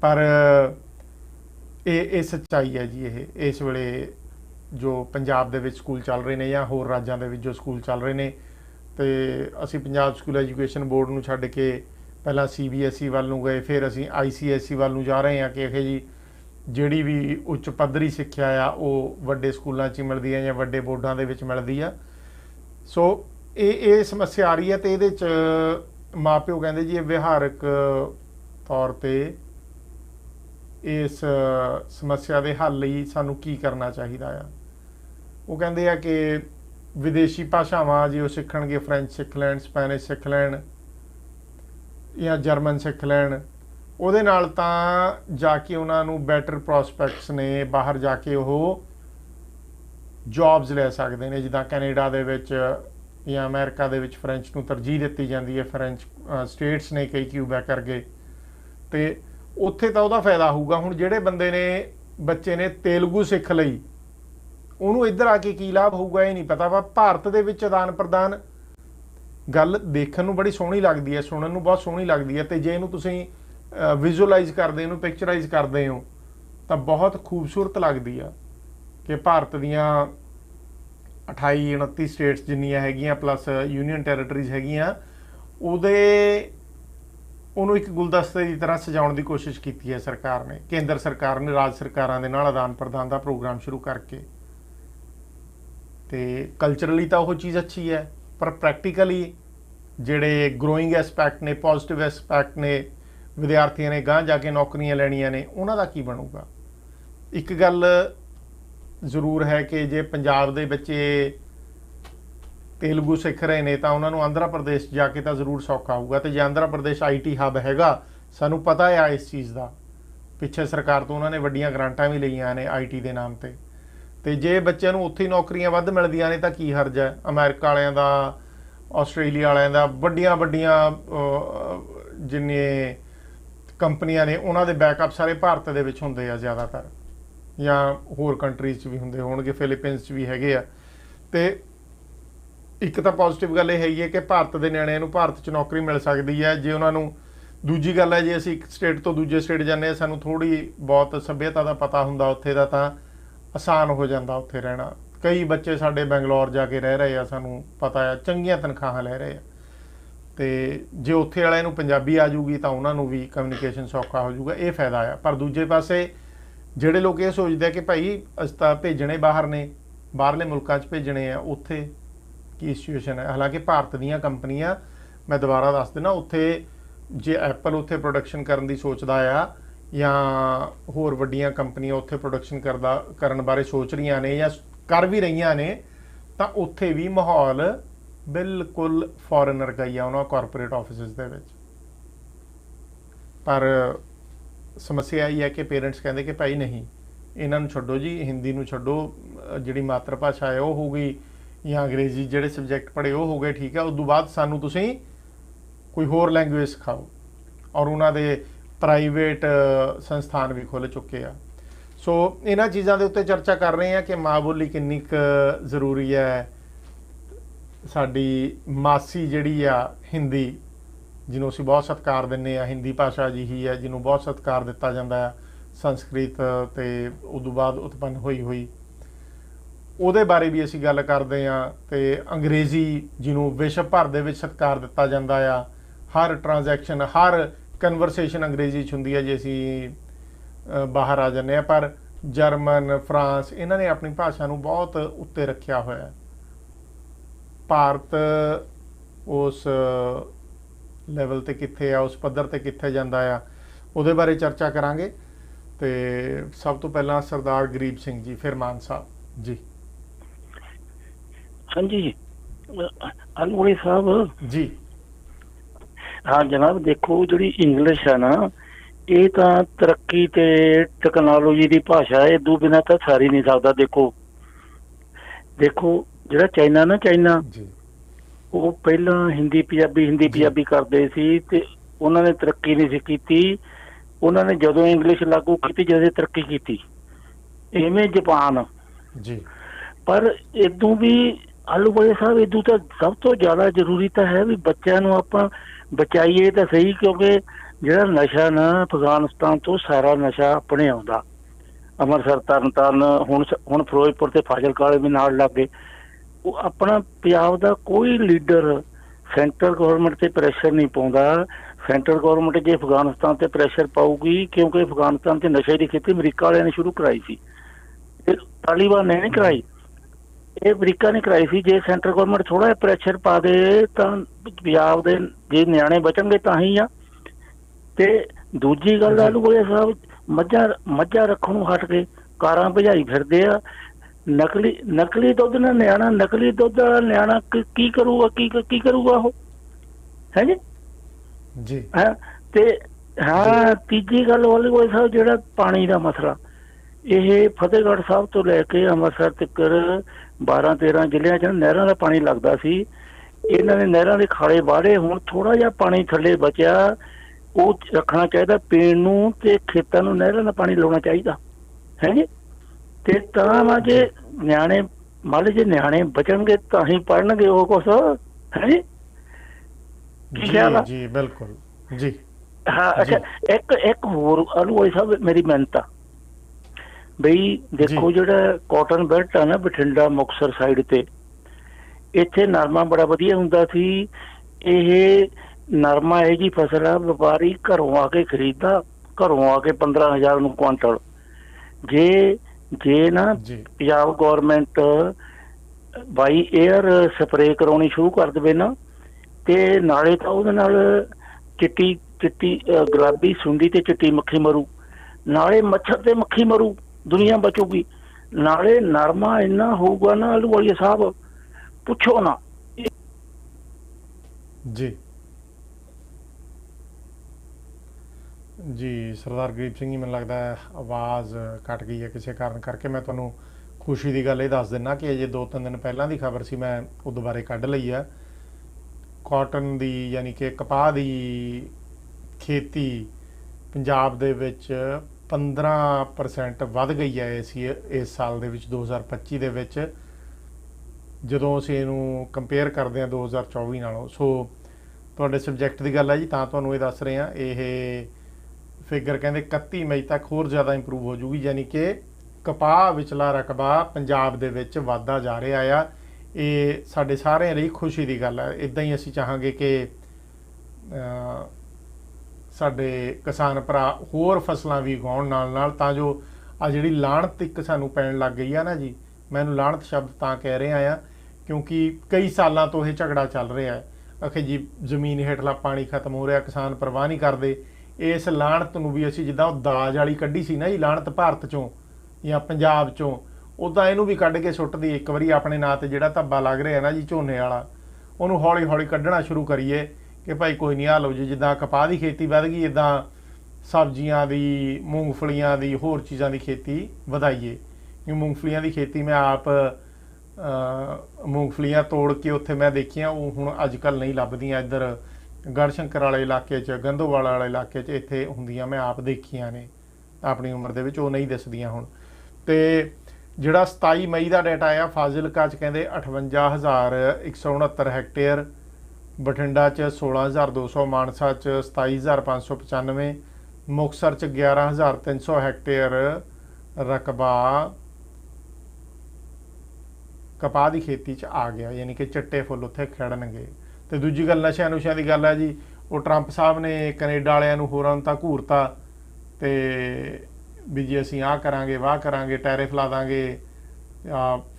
ਪਰ ਇਹ ਇਹ ਸੱਚਾਈ ਹੈ ਜੀ ਇਹ, ਇਸ ਵੇਲੇ ਜੋ ਪੰਜਾਬ ਦੇ ਵਿੱਚ ਸਕੂਲ ਚੱਲ ਰਹੇ ਨੇ ਜਾਂ ਹੋਰ ਰਾਜਾਂ ਦੇ ਵਿੱਚ ਜੋ ਸਕੂਲ ਚੱਲ ਰਹੇ ਨੇ ਤੇ ਅਸੀਂ ਪੰਜਾਬ ਸਕੂਲ ਐਜੂਕੇਸ਼ਨ ਬੋਰਡ ਨੂੰ ਛੱਡ ਕੇ ਪਹਿਲਾਂ ਸੀਬੀਐਸਈ ਵੱਲ ਨੂੰ ਗਏ, ਫਿਰ ਅਸੀਂ ਆਈਸੀਐਸਈ ਵੱਲ ਨੂੰ ਜਾ ਰਹੇ ਹਾਂ ਕਿ ਇਹ ਜੀ ਜਿਹੜੀ ਵੀ ਉੱਚ ਪੱਧਰੀ ਸਿੱਖਿਆ ਆ, ਉਹ ਵੱਡੇ ਸਕੂਲਾਂ 'ਚ ਮਿਲਦੀ ਹੈ ਜਾਂ ਵੱਡੇ ਬੋਰਡਾਂ ਦੇ ਵਿੱਚ ਮਿਲਦੀ ਆ। ਸੋ ਇਹ ਇਹ ਸਮੱਸਿਆ ਆ ਰਹੀ ਹੈ ਤੇ ਇਹਦੇ 'ਚ ਮਾਪਿਓ ਕਹਿੰਦੇ ਜੀ ਇਹ ਵਿਹਾਰਕ ਤੌਰ ਤੇ ਇਸ ਸਮੱਸਿਆ ਦੇ ਹੱਲ ਲਈ ਸਾਨੂੰ ਕੀ ਕਰਨਾ ਚਾਹੀਦਾ ਆ। ਉਹ ਕਹਿੰਦੇ ਆ ਕਿ ਵਿਦੇਸ਼ੀ ਭਾਸ਼ਾਵਾਂ, ਜੇ ਉਹ ਸਿੱਖਣਗੇ ਫ੍ਰੈਂਚ ਸਿੱਖ ਲੈਣ ਸਪੈਨਿਸ਼ ਸਿੱਖ ਲੈਣ ਜਾਂ ਜਰਮਨ ਸਿੱਖ ਲੈਣ, ਉਹਦੇ ਨਾਲ ਤਾਂ ਜਾ ਕੇ ਉਹਨਾਂ ਨੂੰ ਬੈਟਰ ਪ੍ਰੋਸਪੈਕਟਸ ਨੇ, ਬਾਹਰ ਜਾ ਕੇ ਉਹ ਜੌਬਸ ਲੈ ਸਕਦੇ ਨੇ, ਜਿੱਦਾਂ ਕੈਨੇਡਾ ਦੇ ਵਿੱਚ ਜਾਂ ਅਮਰੀਕਾ ਦੇ ਵਿੱਚ ਫ੍ਰੈਂਚ ਨੂੰ ਤਰਜੀਹ ਦਿੱਤੀ ਜਾਂਦੀ ਹੈ ਫ੍ਰੈਂਚ ਸਟੇਟਸ ਨੇ ਕਈ ਕਿਊਬੈਕ ਕਰਕੇ। ਤੇ ਉੱਥੇ ਤਾਂ ਉਹਦਾ ਫਾਇਦਾ ਹੋਊਗਾ। ਹੁਣ ਜਿਹੜੇ ਬੰਦੇ ਨੇ, ਬੱਚੇ ਨੇ, ਤੇਲਗੂ ਸਿੱਖ ਲਈ ਉਹਨੂੰ ਇੱਧਰ ਆ ਕੇ ਕੀ ਲਾਭ ਹੋਊਗਾ ਇਹ ਨਹੀਂ ਪਤਾ ਵਾ। ਭਾਰਤ ਦੇ ਵਿੱਚ ਆਦਾਨ ਪ੍ਰਦਾਨ ਗੱਲ ਦੇਖਣ ਨੂੰ ਬੜੀ ਸੋਹਣੀ ਲੱਗਦੀ ਹੈ, ਸੁਣਨ ਨੂੰ ਬਹੁਤ ਸੋਹਣੀ ਲੱਗਦੀ ਹੈ ਤੇ ਜੇ ਇਹਨੂੰ ਤੁਸੀਂ ਵਿਜ਼ੂਅਲਾਈਜ਼ ਕਰਦੇ, ਇਹਨੂੰ ਪਿਕਚਰਾਈਜ਼ ਕਰਦੇ ਹੋ, ਤਾਂ ਬਹੁਤ ਖੂਬਸੂਰਤ ਲੱਗਦੀ ਆ ਕਿ ਭਾਰਤ ਦੀਆਂ 28 29 ਸਟੇਟਸ ਜਿੰਨੀਆਂ ਹੈਗੀਆਂ ਪਲੱਸ ਯੂਨੀਅਨ ਟੈਰੀਟਰੀਜ਼ ਹੈਗੀਆਂ, ਉਹਦੇ, ਉਹਨੂੰ ਇੱਕ ਗੁਲਦਸਤੇ ਦੀ ਤਰ੍ਹਾਂ ਸਜਾਉਣ ਦੀ ਕੋਸ਼ਿਸ਼ ਕੀਤੀ ਹੈ ਸਰਕਾਰ ਨੇ, ਕੇਂਦਰ ਸਰਕਾਰ ਨੇ, ਰਾਜ ਸਰਕਾਰਾਂ ਦੇ ਨਾਲ ਆਦਾਨ ਪ੍ਰਦਾਨ ਦਾ ਪ੍ਰੋਗਰਾਮ ਸ਼ੁਰੂ ਕਰਕੇ। ਤੇ ਕਲਚਰਲੀ ਤਾਂ ਉਹ ਚੀਜ਼ ਅੱਛੀ ਹੈ, ਪਰ ਪ੍ਰੈਕਟੀਕਲੀ ਜਿਹੜੇ ਗਰੋਇੰਗ ਐਸਪੈਕਟ ਨੇ ਪੋਜ਼ਿਟਿਵ ਐਸਪੈਕਟ ਨੇ, ਵਿਦਿਆਰਥੀਆਂ ਨੇ ਗਾਂਹ ਜਾ ਕੇ ਨੌਕਰੀਆਂ ਲੈਣੀਆਂ ਨੇ, ਉਹਨਾਂ ਦਾ ਕੀ ਬਣੂਗਾ? ਇੱਕ ਗੱਲ ਜ਼ਰੂਰ ਹੈ ਕਿ ਜੇ ਪੰਜਾਬ ਦੇ ਬੱਚੇ ਤੇਲਗੂ ਸਿੱਖ ਰਹੇ ਨੇ, ਤਾਂ ਉਹਨਾਂ ਨੂੰ ਆਂਧਰਾ ਪ੍ਰਦੇਸ਼ ਜਾ ਕੇ ਤਾਂ ਜ਼ਰੂਰ ਸੌਖਾ ਹੋਊਗਾ ਤੇ ਜੇ ਆਂਧਰਾ ਪ੍ਰਦੇਸ਼ ਆਈਟੀ ਹੱਬ ਹੈਗਾ, ਸਾਨੂੰ ਪਤਾ ਆ ਇਸ ਚੀਜ਼ ਦਾ। ਪਿੱਛੇ ਸਰਕਾਰ ਤੋਂ ਉਹਨਾਂ ਨੇ ਵੱਡੀਆਂ ਗ੍ਰਾਂਟਾਂ ਵੀ ਲਈਆਂ ਨੇ ਆਈਟੀ ਦੇ ਨਾਮ ਤੇ। ਤੇ ਜੇ ਬੱਚਿਆਂ ਨੂੰ ਉੱਥੇ ਹੀ ਨੌਕਰੀਆਂ ਵੱਧ ਮਿਲਦੀਆਂ ਨੇ ਤਾਂ ਕੀ ਹਰਜ ਹੈ? ਅਮਰੀਕਾ ਵਾਲਿਆਂ ਦਾ, ਆਸਟ੍ਰੇਲੀਆ ਵਾਲਿਆਂ ਦਾ, ਵੱਡੀਆਂ ਵੱਡੀਆਂ ਜਿੰਨੇ ਕੰਪਨੀਆਂ ਨੇ, ਉਹਨਾਂ ਦੇ ਬੈਕਅਪ ਸਾਰੇ ਭਾਰਤ ਦੇ ਵਿੱਚ ਹੁੰਦੇ ਆ ਜ਼ਿਆਦਾਤਰ। ਜਾਂ ਹੋਰ ਕੰਟਰੀਜ਼ 'ਚ ਵੀ ਹੁੰਦੇ ਹੋਣਗੇ ਫਿਲੀਪੀਨਸ 'ਚ ਵੀ ਹੈਗੇ ਆ। ਤੇ ਇੱਕ ਤਾਂ ਪੋਜ਼ਿਟਿਵ ਗੱਲ ਇਹ ਹੈਗੀ ਹੈ ਕਿ ਭਾਰਤ ਦੇ ਨਿਆਣਿਆਂ ਨੂੰ ਭਾਰਤ 'ਚ ਨੌਕਰੀ ਮਿਲ ਸਕਦੀ ਹੈ। ਜੇ ਉਹਨਾਂ ਨੂੰ ਦੂਜੀ ਗੱਲ ਹੈ, ਜੇ ਅਸੀਂ ਇੱਕ ਸਟੇਟ ਤੋਂ ਦੂਜੇ ਸਟੇਟ ਜਾਂਦੇ ਹਾਂ, ਸਾਨੂੰ ਥੋੜੀ ਬਹੁਤ ਸੱਭਿਅਤਾ ਦਾ ਪਤਾ ਹੁੰਦਾ ਉੱਥੇ ਦਾ ਤਾਂ ਆਸਾਨ ਹੋ ਜਾਂਦਾ ਉੱਥੇ ਰਹਿਣਾ। ਕਈ ਬੱਚੇ ਸਾਡੇ ਬੰਗਲੌਰ ਜਾ ਕੇ ਰਹਿ ਰਹੇ ਆ, ਸਾਨੂੰ ਪਤਾ ਆ, ਚੰਗੀਆਂ ਤਨਖਾਹਾਂ ਲੈ ਰਹੇ ਆ। ਤੇ ਜੇ ਉੱਥੇ ਵਾਲਿਆਂ ਨੂੰ ਪੰਜਾਬੀ ਆ ਜੂਗੀ ਤਾਂ ਉਹਨਾਂ ਨੂੰ ਵੀ ਕਮਿਊਨੀਕੇਸ਼ਨ ਸੌਖਾ ਹੋ ਜਾਊਗਾ ਇਹ ਫਾਇਦਾ ਆ। ਪਰ ਦੂਜੇ ਪਾਸੇ ਜਿਹੜੇ ਲੋਕ ਇਹ ਸੋਚਦੇ ਆ ਕਿ ਭਾਈ ਅਸੀਂ ਤਾਂ ਭੇਜਣੇ ਬਾਹਰ ਨੇ, ਬਾਹਰਲੇ ਮੁਲਕਾਂ 'ਚ ਭੇਜਣੇ ਆ, ਉੱਥੇ ਕੀ ਸਿਚੁਏਸ਼ਨ ਹੈ ਹਾਲਾਂਕਿ ਭਾਰਤ ਦੀਆਂ ਕੰਪਨੀਆਂ, ਮੈਂ ਦੁਬਾਰਾ ਦੱਸ ਦਿੰਦਾ, ਉੱਥੇ ਜੇ ਐਪਲ ਉੱਥੇ ਪ੍ਰੋਡਕਸ਼ਨ ਕਰਨ ਦੀ ਸੋਚਦਾ ਆ ਜਾਂ ਹੋਰ ਵੱਡੀਆਂ ਕੰਪਨੀਆਂ ਉੱਥੇ ਪ੍ਰੋਡਕਸ਼ਨ ਕਰਦਾ, ਕਰਨ ਬਾਰੇ ਸੋਚ ਰਹੀਆਂ ਨੇ ਜਾਂ ਕਰ ਵੀ ਰਹੀਆਂ ਨੇ, ਤਾਂ ਉੱਥੇ ਵੀ ਮਾਹੌਲ ਬਿਲਕੁਲ ਫੋਰਨਰ ਦਾ ਆ ਉਹਨਾਂ ਕਾਰਪੋਰੇਟ ਆਫਿਸਿਸ ਦੇ ਵਿੱਚ। ਪਰ ਸਮੱਸਿਆ ਇਹ ਹੈ ਕਿ ਪੇਰੈਂਟਸ ਕਹਿੰਦੇ ਕਿ ਭਾਈ ਨਹੀਂ, ਇਹਨਾਂ ਨੂੰ ਛੱਡੋ ਜੀ, ਹਿੰਦੀ ਨੂੰ ਛੱਡੋ, ਜਿਹੜੀ ਮਾਤਰ ਭਾਸ਼ਾ ਹੈ ਉਹ ਹੋ ਗਈ ਜਾਂ ਅੰਗਰੇਜ਼ੀ ਜਿਹੜੇ ਸਬਜੈਕਟ ਪੜ੍ਹੇ ਉਹ ਹੋ ਗਏ, ਠੀਕ ਹੈ, ਉਸ ਤੋਂ ਬਾਅਦ ਸਾਨੂੰ ਤੁਸੀਂ ਕੋਈ ਹੋਰ ਲੈਂਗੁਏਜ ਸਿਖਾਓ। ਔਰ ਉਹਨਾਂ ਦੇ ਪ੍ਰਾਈਵੇਟ ਸੰਸਥਾਨ ਵੀ ਖੁੱਲ ਚੁੱਕੇ ਆ। ਸੋ ਇਹਨਾਂ ਚੀਜ਼ਾਂ ਦੇ ਉੱਤੇ ਚਰਚਾ ਕਰ ਰਹੇ ਹਾਂ ਕਿ ਮਾਂ ਬੋਲੀ ਕਿੰਨੀ ਕੁ ਜ਼ਰੂਰੀ ਹੈ। ਸਾਡੀ ਮਾਸੀ ਜਿਹੜੀ ਆ, ਹਿੰਦੀ, ਜਿਹਨੂੰ ਅਸੀਂ ਬਹੁਤ ਸਤਿਕਾਰ ਦਿੰਨੇ ਆ ਹਿੰਦੀ ਭਾਸ਼ਾ ਜਿਹੀ ਹੈ, ਜਿਹਨੂੰ ਬਹੁਤ ਸਤਿਕਾਰ ਦਿੱਤਾ ਜਾਂਦਾ ਹੈ ਸੰਸਕ੍ਰਿਤ ਤੇ ਉਦੋਂ ਬਾਅਦ ਉਤਪੰਨ ਹੋਈ ਹੋਈ। ਉਹਦੇ ਬਾਰੇ ਵੀ ਅਸੀਂ ਗੱਲ ਕਰਦੇ ਆ ਤੇ ਅੰਗਰੇਜ਼ੀ ਜਿਹਨੂੰ ਵਿਸ਼ਵ ਭਰ ਦੇ ਵਿੱਚ ਸਤਿਕਾਰ ਦਿੱਤਾ ਜਾਂਦਾ ਆ। ਹਰ ਟ੍ਰਾਂਜੈਕਸ਼ਨ ਹਰ ਕਨਵਰਸੇਸ਼ਨ ਅੰਗਰੇਜ਼ੀ 'ਚ ਹੁੰਦੀ ਹੈ ਜੇ ਅਸੀਂ ਬਾਹਰ ਆ ਜਾਂਦੇ ਆ ਪਰ ਜਰਮਨ ਫਰਾਂਸ ਇਹਨਾਂ ਨੇ ਆਪਣੀ ਭਾਸ਼ਾ ਨੂੰ ਬਹੁਤ ਉੱਤੇ ਰੱਖਿਆ ਹੋਇਆ ਹੈ। ਭਾਰਤ ਉਸ ਲੈਵਲ ਤੇ ਕਿੱਥੇ ਆ ਉਸ ਪੱਧਰ ਤੇ ਕਿੱਥੇ ਜਾਂਦਾ ਆ ਉਹਦੇ ਬਾਰੇ ਚਰਚਾ ਕਰਾਂਗੇ। ਤੇ ਸਭ ਤੋਂ ਪਹਿਲਾਂ ਸਰਦਾਰ ਗਰੀਬ ਸਿੰਘ ਜੀ ਫਿਰ ਮਾਨ ਸਾਹਿਬ ਜੀ। ਹਾਂਜੀ ਅਨਮੋਲੀ ਸਾਹਿਬ ਜੀ। ਹਾਂ ਜਨਾਬ ਦੇਖੋ ਜਿਹੜੀ ਇੰਗਲਿਸ਼ ਹੈ ਨਾ ਇਹ ਤਾਂ ਤਰੱਕੀ ਤੇ ਟੈਕਨੋਲੋਜੀ ਦੀ ਭਾਸ਼ਾ ਹੈ ਇਦੋਂ ਬਿਨਾ ਤਾਂ ਸਾਰੀ ਨਹੀਂ ਸਕਦਾ ਦੇਖੋ। ਦੇਖੋ ਜਿਹੜਾ ਚਾਈਨਾ ਨਾ ਚਾਈਨਾ ਜੀ। ਉਹ ਪਹਿਲਾਂ ਹਿੰਦੀ ਪੰਜਾਬੀ ਹਿੰਦੀ। ਪੰਜਾਬੀ ਕਰਦੇ ਸੀ ਤੇ ਉਹਨਾਂ ਨੇ ਤਰੱਕੀ ਨਹੀਂ ਸੀ ਕੀਤੀ। ਉਹਨਾਂ ਨੇ ਜਦੋਂ ਇੰਗਲਿਸ਼ ਲਾਗੂ ਕੀਤੀ ਜਦੋਂ ਤਰੱਕੀ ਕੀਤੀ। ਇਵੇਂ ਜਾਪਾਨ ਜੀ। ਪਰ ਇਦੋਂ ਵੀ ਆਲੂ ਵਾਲੇ ਸਾਹਿਬ ਇਦੋਂ ਤਾਂ ਸਭ ਤੋਂ ਜ਼ਿਆਦਾ ਜ਼ਰੂਰੀ ਤਾਂ ਹੈ ਵੀ ਬੱਚਿਆਂ ਨੂੰ ਆਪਾਂ ਬਚਾਈਏ ਤਾਂ ਸਹੀ, ਕਿਉਂਕਿ ਜਿਹੜਾ ਨਸ਼ਾ ਨਾ ਅਫਗਾਨਿਸਤਾਨ ਤੋਂ ਸਾਰਾ ਨਸ਼ਾ ਆਪਣੇ ਆਉਂਦਾ। ਅੰਮ੍ਰਿਤਸਰ, ਤਰਨਤਾਰਨ, ਹੁਣ ਹੁਣ ਫਿਰੋਜ਼ਪੁਰ ਤੇ ਫਾਜ਼ਿਲਕਾ ਵੀ ਨਾਲ ਲੱਗ ਗਏ। ਉਹ ਆਪਣਾ ਪੰਜਾਬ ਦਾ ਕੋਈ ਲੀਡਰ ਸੈਂਟਰ ਗਵਰਨਮੈਂਟ ਤੇ ਪ੍ਰੈਸ਼ਰ ਨਹੀਂ ਪਾਉਂਦਾ। ਸੈਂਟਰ ਗਵਰਨਮੈਂਟ ਜੇ ਅਫਗਾਨਿਸਤਾਨ ਤੇ ਪ੍ਰੈਸ਼ਰ ਪਾਊਗੀ, ਕਿਉਂਕਿ ਅਫਗਾਨਿਸਤਾਨ ਤੇ ਨਸ਼ੇ ਦੀ ਖੇਤੀ ਅਮਰੀਕਾ ਵਾਲਿਆਂ ਨੇ ਸ਼ੁਰੂ ਕਰਾਈ ਸੀ। ਇਹ ਤਾਲਿਬਾਨ ਨੇ ਨਹੀਂ ਕਰਾਈ। ਇਹ ਅਮਰੀਕਾ ਨੇ ਕਰਾਈ ਸੀ ਜੇ ਸੈਂਟਰ ਗਵਰਨਮੈਂਟ ਥੋੜਾ ਜਿਹਾ ਪ੍ਰੈਸ਼ਰ ਪਾ ਦੇ ਤਾਂ ਪੰਜਾਬ ਦੇ ਜੇ ਨਿਆਣੇ ਬਚਣਗੇ ਤਾਂ ਹੀ ਆ। ਤੇ ਦੂਜੀ ਗੱਲ। ਆਲੂ ਗੋਲੇ ਸਾਹਿਬ ਮੱਝਾਂ ਮੱਝਾਂ ਰੱਖਣ ਨੂੰ ਹਟ ਕੇ ਕਾਰਾਂ ਭਜਾਈ ਫਿਰਦੇ ਆ। ਨਕਲੀ ਨਕਲੀ ਦੁੱਧ ਨਾਲ ਨਿਆਣਾ ਨਕਲੀ ਦੁੱਧ ਵਾਲਾ ਨਿਆਣਾ ਕੀ- ਕੀ ਕਰੂਗਾ ਕੀ ਕੀ ਕਰੂਗਾ ਉਹ? ਹੈ ਜੀ? ਜੀ। ਹੈਂ? ਤੇ ਹਾਂ ਤੀਜੀ ਗੱਲ ਵਾਲੀ ਕੋਈ ਸਾਹਿਬ ਜਿਹੜਾ ਪਾਣੀ ਦਾ ਮਸਲਾ। ਇਹ ਫਤਿਹਗੜ੍ਹ ਸਾਹਿਬ ਤੋਂ ਲੈ ਕੇ ਅੰਮ੍ਰਿਤਸਰ ਤੱਕ 12 13 ਜ਼ਿਲ੍ਹਿਆਂ 'ਚ ਨਹਿਰਾਂ ਦਾ ਪਾਣੀ ਲੱਗਦਾ ਸੀ। ਇਹਨਾਂ ਨੇ ਨਹਿਰਾਂ ਦੇ ਖਾਲੇ ਬਾੜੇ ਹੁਣ ਥੋੜਾ ਜਿਹਾ ਪਾਣੀ ਥੱਲੇ ਬਚਿਆ। ਉਹ ਰੱਖਣਾ ਚਾਹੀਦਾ ਪੀਣ ਨੂੰ ਤੇ ਖੇਤਾਂ ਨੂੰ ਨਹਿਰਾਂ ਦਾ ਪਾਣੀ ਲਾਉਣਾ ਚਾਹੀਦਾ। ਹੈ ਜੀ? ਤੇ ਤਾਂ ਵਾ ਜੇ ਨਿਆਣੇ ਮੰਨ ਜੇ ਨਿਆਣੇ ਬਚਣਗੇ ਤਾਂ ਹੀ ਪੜਨਗੇ ਉਹ ਕੁਛ ਹੈ ਜੀ? ਜੀ? ਜੀ ਬਿਲਕੁਲ। ਜੀ। ਹਾਂ ਅੱਛਾ ਇੱਕ ਇੱਕ ਹੋਰ ਅਲੂਵਾਈ ਸਾਹਿਬ ਮੇਰੀ ਮਿਹਨਤ ਆ। ਬਈ ਦੇਖੋ ਜਿਹੜਾ ਕਾਟਨ ਬੈਲਟ ਆ ਨਾ ਬਠਿੰਡਾ ਮੁਕਸਰ ਸਾਈਡ ਤੇ ਇੱਥੇ ਨਰਮਾ ਬੜਾ ਵਧੀਆ ਹੁੰਦਾ ਸੀ। ਇਹ ਨਰਮਾ ਇਹ ਜੀ ਫਸਲ ਆ ਵਪਾਰੀ ਘਰੋਂ ਆ ਕੇ ਖਰੀਦਦਾ ਘਰੋਂ ਆ ਕੇ 15000 ਨੂੰ ਕੁਆਂਟਲ। ਜੇ ਜੇ ਨਾ Punjab government by air spray ਕਰਾਉਣੀ ਸ਼ੁਰੂ ਕਰ ਦੇਵੇ ਨਾ ਤੇ ਨਾਲੇ ਤਾਂ ਉਹਦੇ ਨਾਲ ਚਿੱਟੀ ਚਿੱਟੀ ਗੁਲਾਬੀ ਸੁੰਡੀ ਤੇ ਚਿੱਟੀ ਮੱਖੀ ਮਰੂ। ਨਾਲੇ ਮੱਛਰ ਤੇ ਮੱਖੀ ਮਰੂ। ਦੁਨੀਆ ਬਚੂਗੀ। ਨਾਲੇ ਨਰਮਾ ਇੰਨਾ ਹੋਊਗਾ ਨਾ ਆਲੂ ਵਾਲੀ ਸਾਹਿਬ, ਪੁੱਛੋ ਨਾ। ਜੀ। ਜੀ, ਸਰਦਾਰ ਗਰੀਬ ਸਿੰਘ ਜੀ, ਮੈਨੂੰ ਲੱਗਦਾ ਆਵਾਜ਼ ਕੱਟ ਗਈ ਹੈ ਕਿਸੇ ਕਾਰਨ ਕਰਕੇ। ਮੈਂ ਤੁਹਾਨੂੰ ਖੁਸ਼ੀ ਦੀ ਗੱਲ ਇਹ ਦੱਸ ਦਿੰਨਾ ਕਿ ਅਜੇ 2-3 ਦਿਨ ਪਹਿਲਾਂ ਦੀ ਖਬਰ ਸੀ, ਮੈਂ ਉਹ ਦੁਬਾਰੇ ਕੱਢ ਲਈ ਹੈ ਕਾਟਨ ਦੀ ਯਾਨੀ ਕਿ ਕਪਾਹ ਦੀ ਖੇਤੀ ਪੰਜਾਬ ਦੇ ਵਿੱਚ 15% ਵੱਧ ਗਈ ਹੈ ਇਸ ਇਸ ਸਾਲ ਦੇ ਵਿੱਚ 2025 ਦੇ ਵਿੱਚ। ਜਦੋਂ ਅਸੀਂ ਇਹਨੂੰ ਕੰਪੇਅਰ ਕਰਦੇ ਹਾਂ 2024 ਨਾਲੋਂ ਸੋ ਤੁਹਾਡੇ ਸਬਜੈਕਟ ਦੀ ਗੱਲ ਹੈ ਜੀ, ਤਾਂ ਤੁਹਾਨੂੰ ਇਹ ਦੱਸ ਰਹੇ ਹਾਂ, ਇਹ ਫਿਗਰ ਕਹਿੰਦੇ 31 ਮਈ ਤੱਕ ਹੋਰ ਜ਼ਿਆਦਾ ਇੰਪਰੂਵ ਹੋ ਜੂਗੀ ਯਾਨੀ ਕਿ ਕਪਾਹ ਵਿਚਲਾ ਰਕਬਾ ਪੰਜਾਬ ਦੇ ਵਿੱਚ ਵਾਧਾ ਜਾ ਰਿਹਾ ਆ। ਇਹ ਸਾਡੇ ਸਾਰਿਆਂ ਲਈ ਖੁਸ਼ੀ ਦੀ ਗੱਲ ਹੈ। ਇਦਾਂ ਹੀ ਅਸੀਂ ਚਾਹਾਂਗੇ ਕਿ ਸਾਡੇ ਕਿਸਾਨ ਭਰਾ ਹੋਰ ਫਸਲਾਂ ਵੀ ਉਗਾਉਣ ਨਾਲ ਨਾਲ ਤਾਂ ਜੋ ਆ ਜਿਹੜੀ ਲਾਹਣਤ ਇੱਕ ਸਾਨੂੰ ਪੈਣ ਲੱਗ ਗਈ ਆ ਨਾ ਜੀ ਮੈਨੂੰ ਲਾਹਣਤ ਸ਼ਬਦ ਤਾਂ ਕਹਿ ਰਿਹਾ ਆ, ਕਿਉਂਕਿ ਕਈ ਸਾਲਾਂ ਤੋਂ ਇਹ ਝਗੜਾ ਚੱਲ ਰਿਹਾ ਹੈ। ਅਖੇ ਜੀ, ਜ਼ਮੀਨ ਹੇਠਲਾ ਪਾਣੀ ਖਤਮ ਹੋ ਰਿਹਾ, ਕਿਸਾਨ ਪਰਵਾਹ ਨਹੀਂ ਕਰਦੇ। ਇਸ ਲਾਹਣਤ ਨੂੰ ਵੀ ਅਸੀਂ ਜਿੱਦਾਂ ਉਹ ਦਾਜ ਵਾਲੀ ਕੱਢੀ ਸੀ ਨਾ ਜੀ ਲਾਹਣਤ ਭਾਰਤ ਚੋਂ ਜਾਂ ਪੰਜਾਬ ਚੋਂ ਉਦਾਂ ਇਹਨੂੰ ਵੀ ਕੱਢ ਕੇ ਸੁੱਟਦੀ, ਇੱਕ ਵਾਰੀ ਆਪਣੇ ਨਾਂ ਤੇ ਜਿਹੜਾ ਧੱਬਾ ਲੱਗ ਰਿਹਾ ਨਾ ਜੀ, ਝੋਨੇ ਵਾਲਾ, ਉਹਨੂੰ ਹੌਲੀ ਹੌਲੀ ਕੱਢਣਾ ਸ਼ੁਰੂ ਕਰੀਏ। ਕਿ ਭਾਈ ਕੋਈ ਨਹੀਂ ਆ ਲਓ ਜੀ, ਜਿੱਦਾਂ ਕਪਾਹ ਦੀ ਖੇਤੀ ਵੱਧ ਗਈ ਇਦਾਂ ਸਬਜ਼ੀਆਂ ਦੀ, ਮੂੰਗਫਲੀਆਂ ਦੀ, ਹੋਰ ਚੀਜ਼ਾਂ ਦੀ ਖੇਤੀ ਵਧਾਈਏ। ਕਿ ਮੂੰਗਫਲੀਆਂ ਦੀ ਖੇਤੀ ਮੈਂ ਆਪ ਮੂੰਗਫਲੀਆਂ ਤੋੜ ਕੇ ਉੱਥੇ ਮੈਂ ਦੇਖੀਆਂ, ਉਹ ਹੁਣ ਅੱਜ ਕੱਲ ਨਹੀਂ ਲੱਭਦੀਆਂ। ਇੱਧਰ ਗੜਸ਼ੰਕਰ ਵਾਲੇ ਇਲਾਕੇ 'ਚ, ਗੰਦੋਵਾਲ ਵਾਲੇ ਇਲਾਕੇ 'ਚ ਇੱਥੇ ਹੁੰਦੀਆਂ, ਮੈਂ ਆਪ ਦੇਖੀਆਂ ਨੇ। ਆਪਣੀ ਉਮਰ ਦੇ ਵਿੱਚ ਉਹ ਨਹੀਂ ਦਿਸਦੀਆਂ ਹੁਣ। ਤੇ ਜਿਹੜਾ 27 ਮਈ ਦਾ ਡਾਟਾ ਆਇਆ, ਫਾਜ਼ਿਲਕਾ 'ਚ ਕਹਿੰਦੇ 58169 ਹੈਕਟੇਅਰ ਬਠਿੰਡਾ 'ਚ 16200 ਮਾਨਸਾ 'ਚ 27595 ਮੁਕਤਸਰ 'ਚ 11300 ਹੈਕਟੇਅਰ ਰਕਬਾ ਕਪਾਹ ਦੀ ਖੇਤੀ 'ਚ ਆ ਗਿਆ, ਯਾਨੀ ਕਿ ਚਿੱਟੇ ਫੁੱਲ ਉੱਥੇ ਖਿੜਨਗੇ। ਤੇ ਦੂਜੀ ਗੱਲ, ਨਸ਼ਿਆਂ ਨੁਸ਼ਿਆਂ ਦੀ ਗੱਲ ਹੈ ਜੀ, ਉਹ ਟਰੰਪ ਸਾਹਿਬ ਨੇ ਕੈਨੇਡਾ ਵਾਲਿਆਂ ਨੂੰ ਹੋਰਾਂ ਨੂੰ ਤਾਂ ਘੂਰਤਾ ਤੇ ਵੀ ਜੇ ਅਸੀਂ ਆਹ ਕਰਾਂਗੇ, ਵਾਹ ਕਰਾਂਗੇ, ਟੈਰਿਫ ਲਾ ਦਾਂਗੇ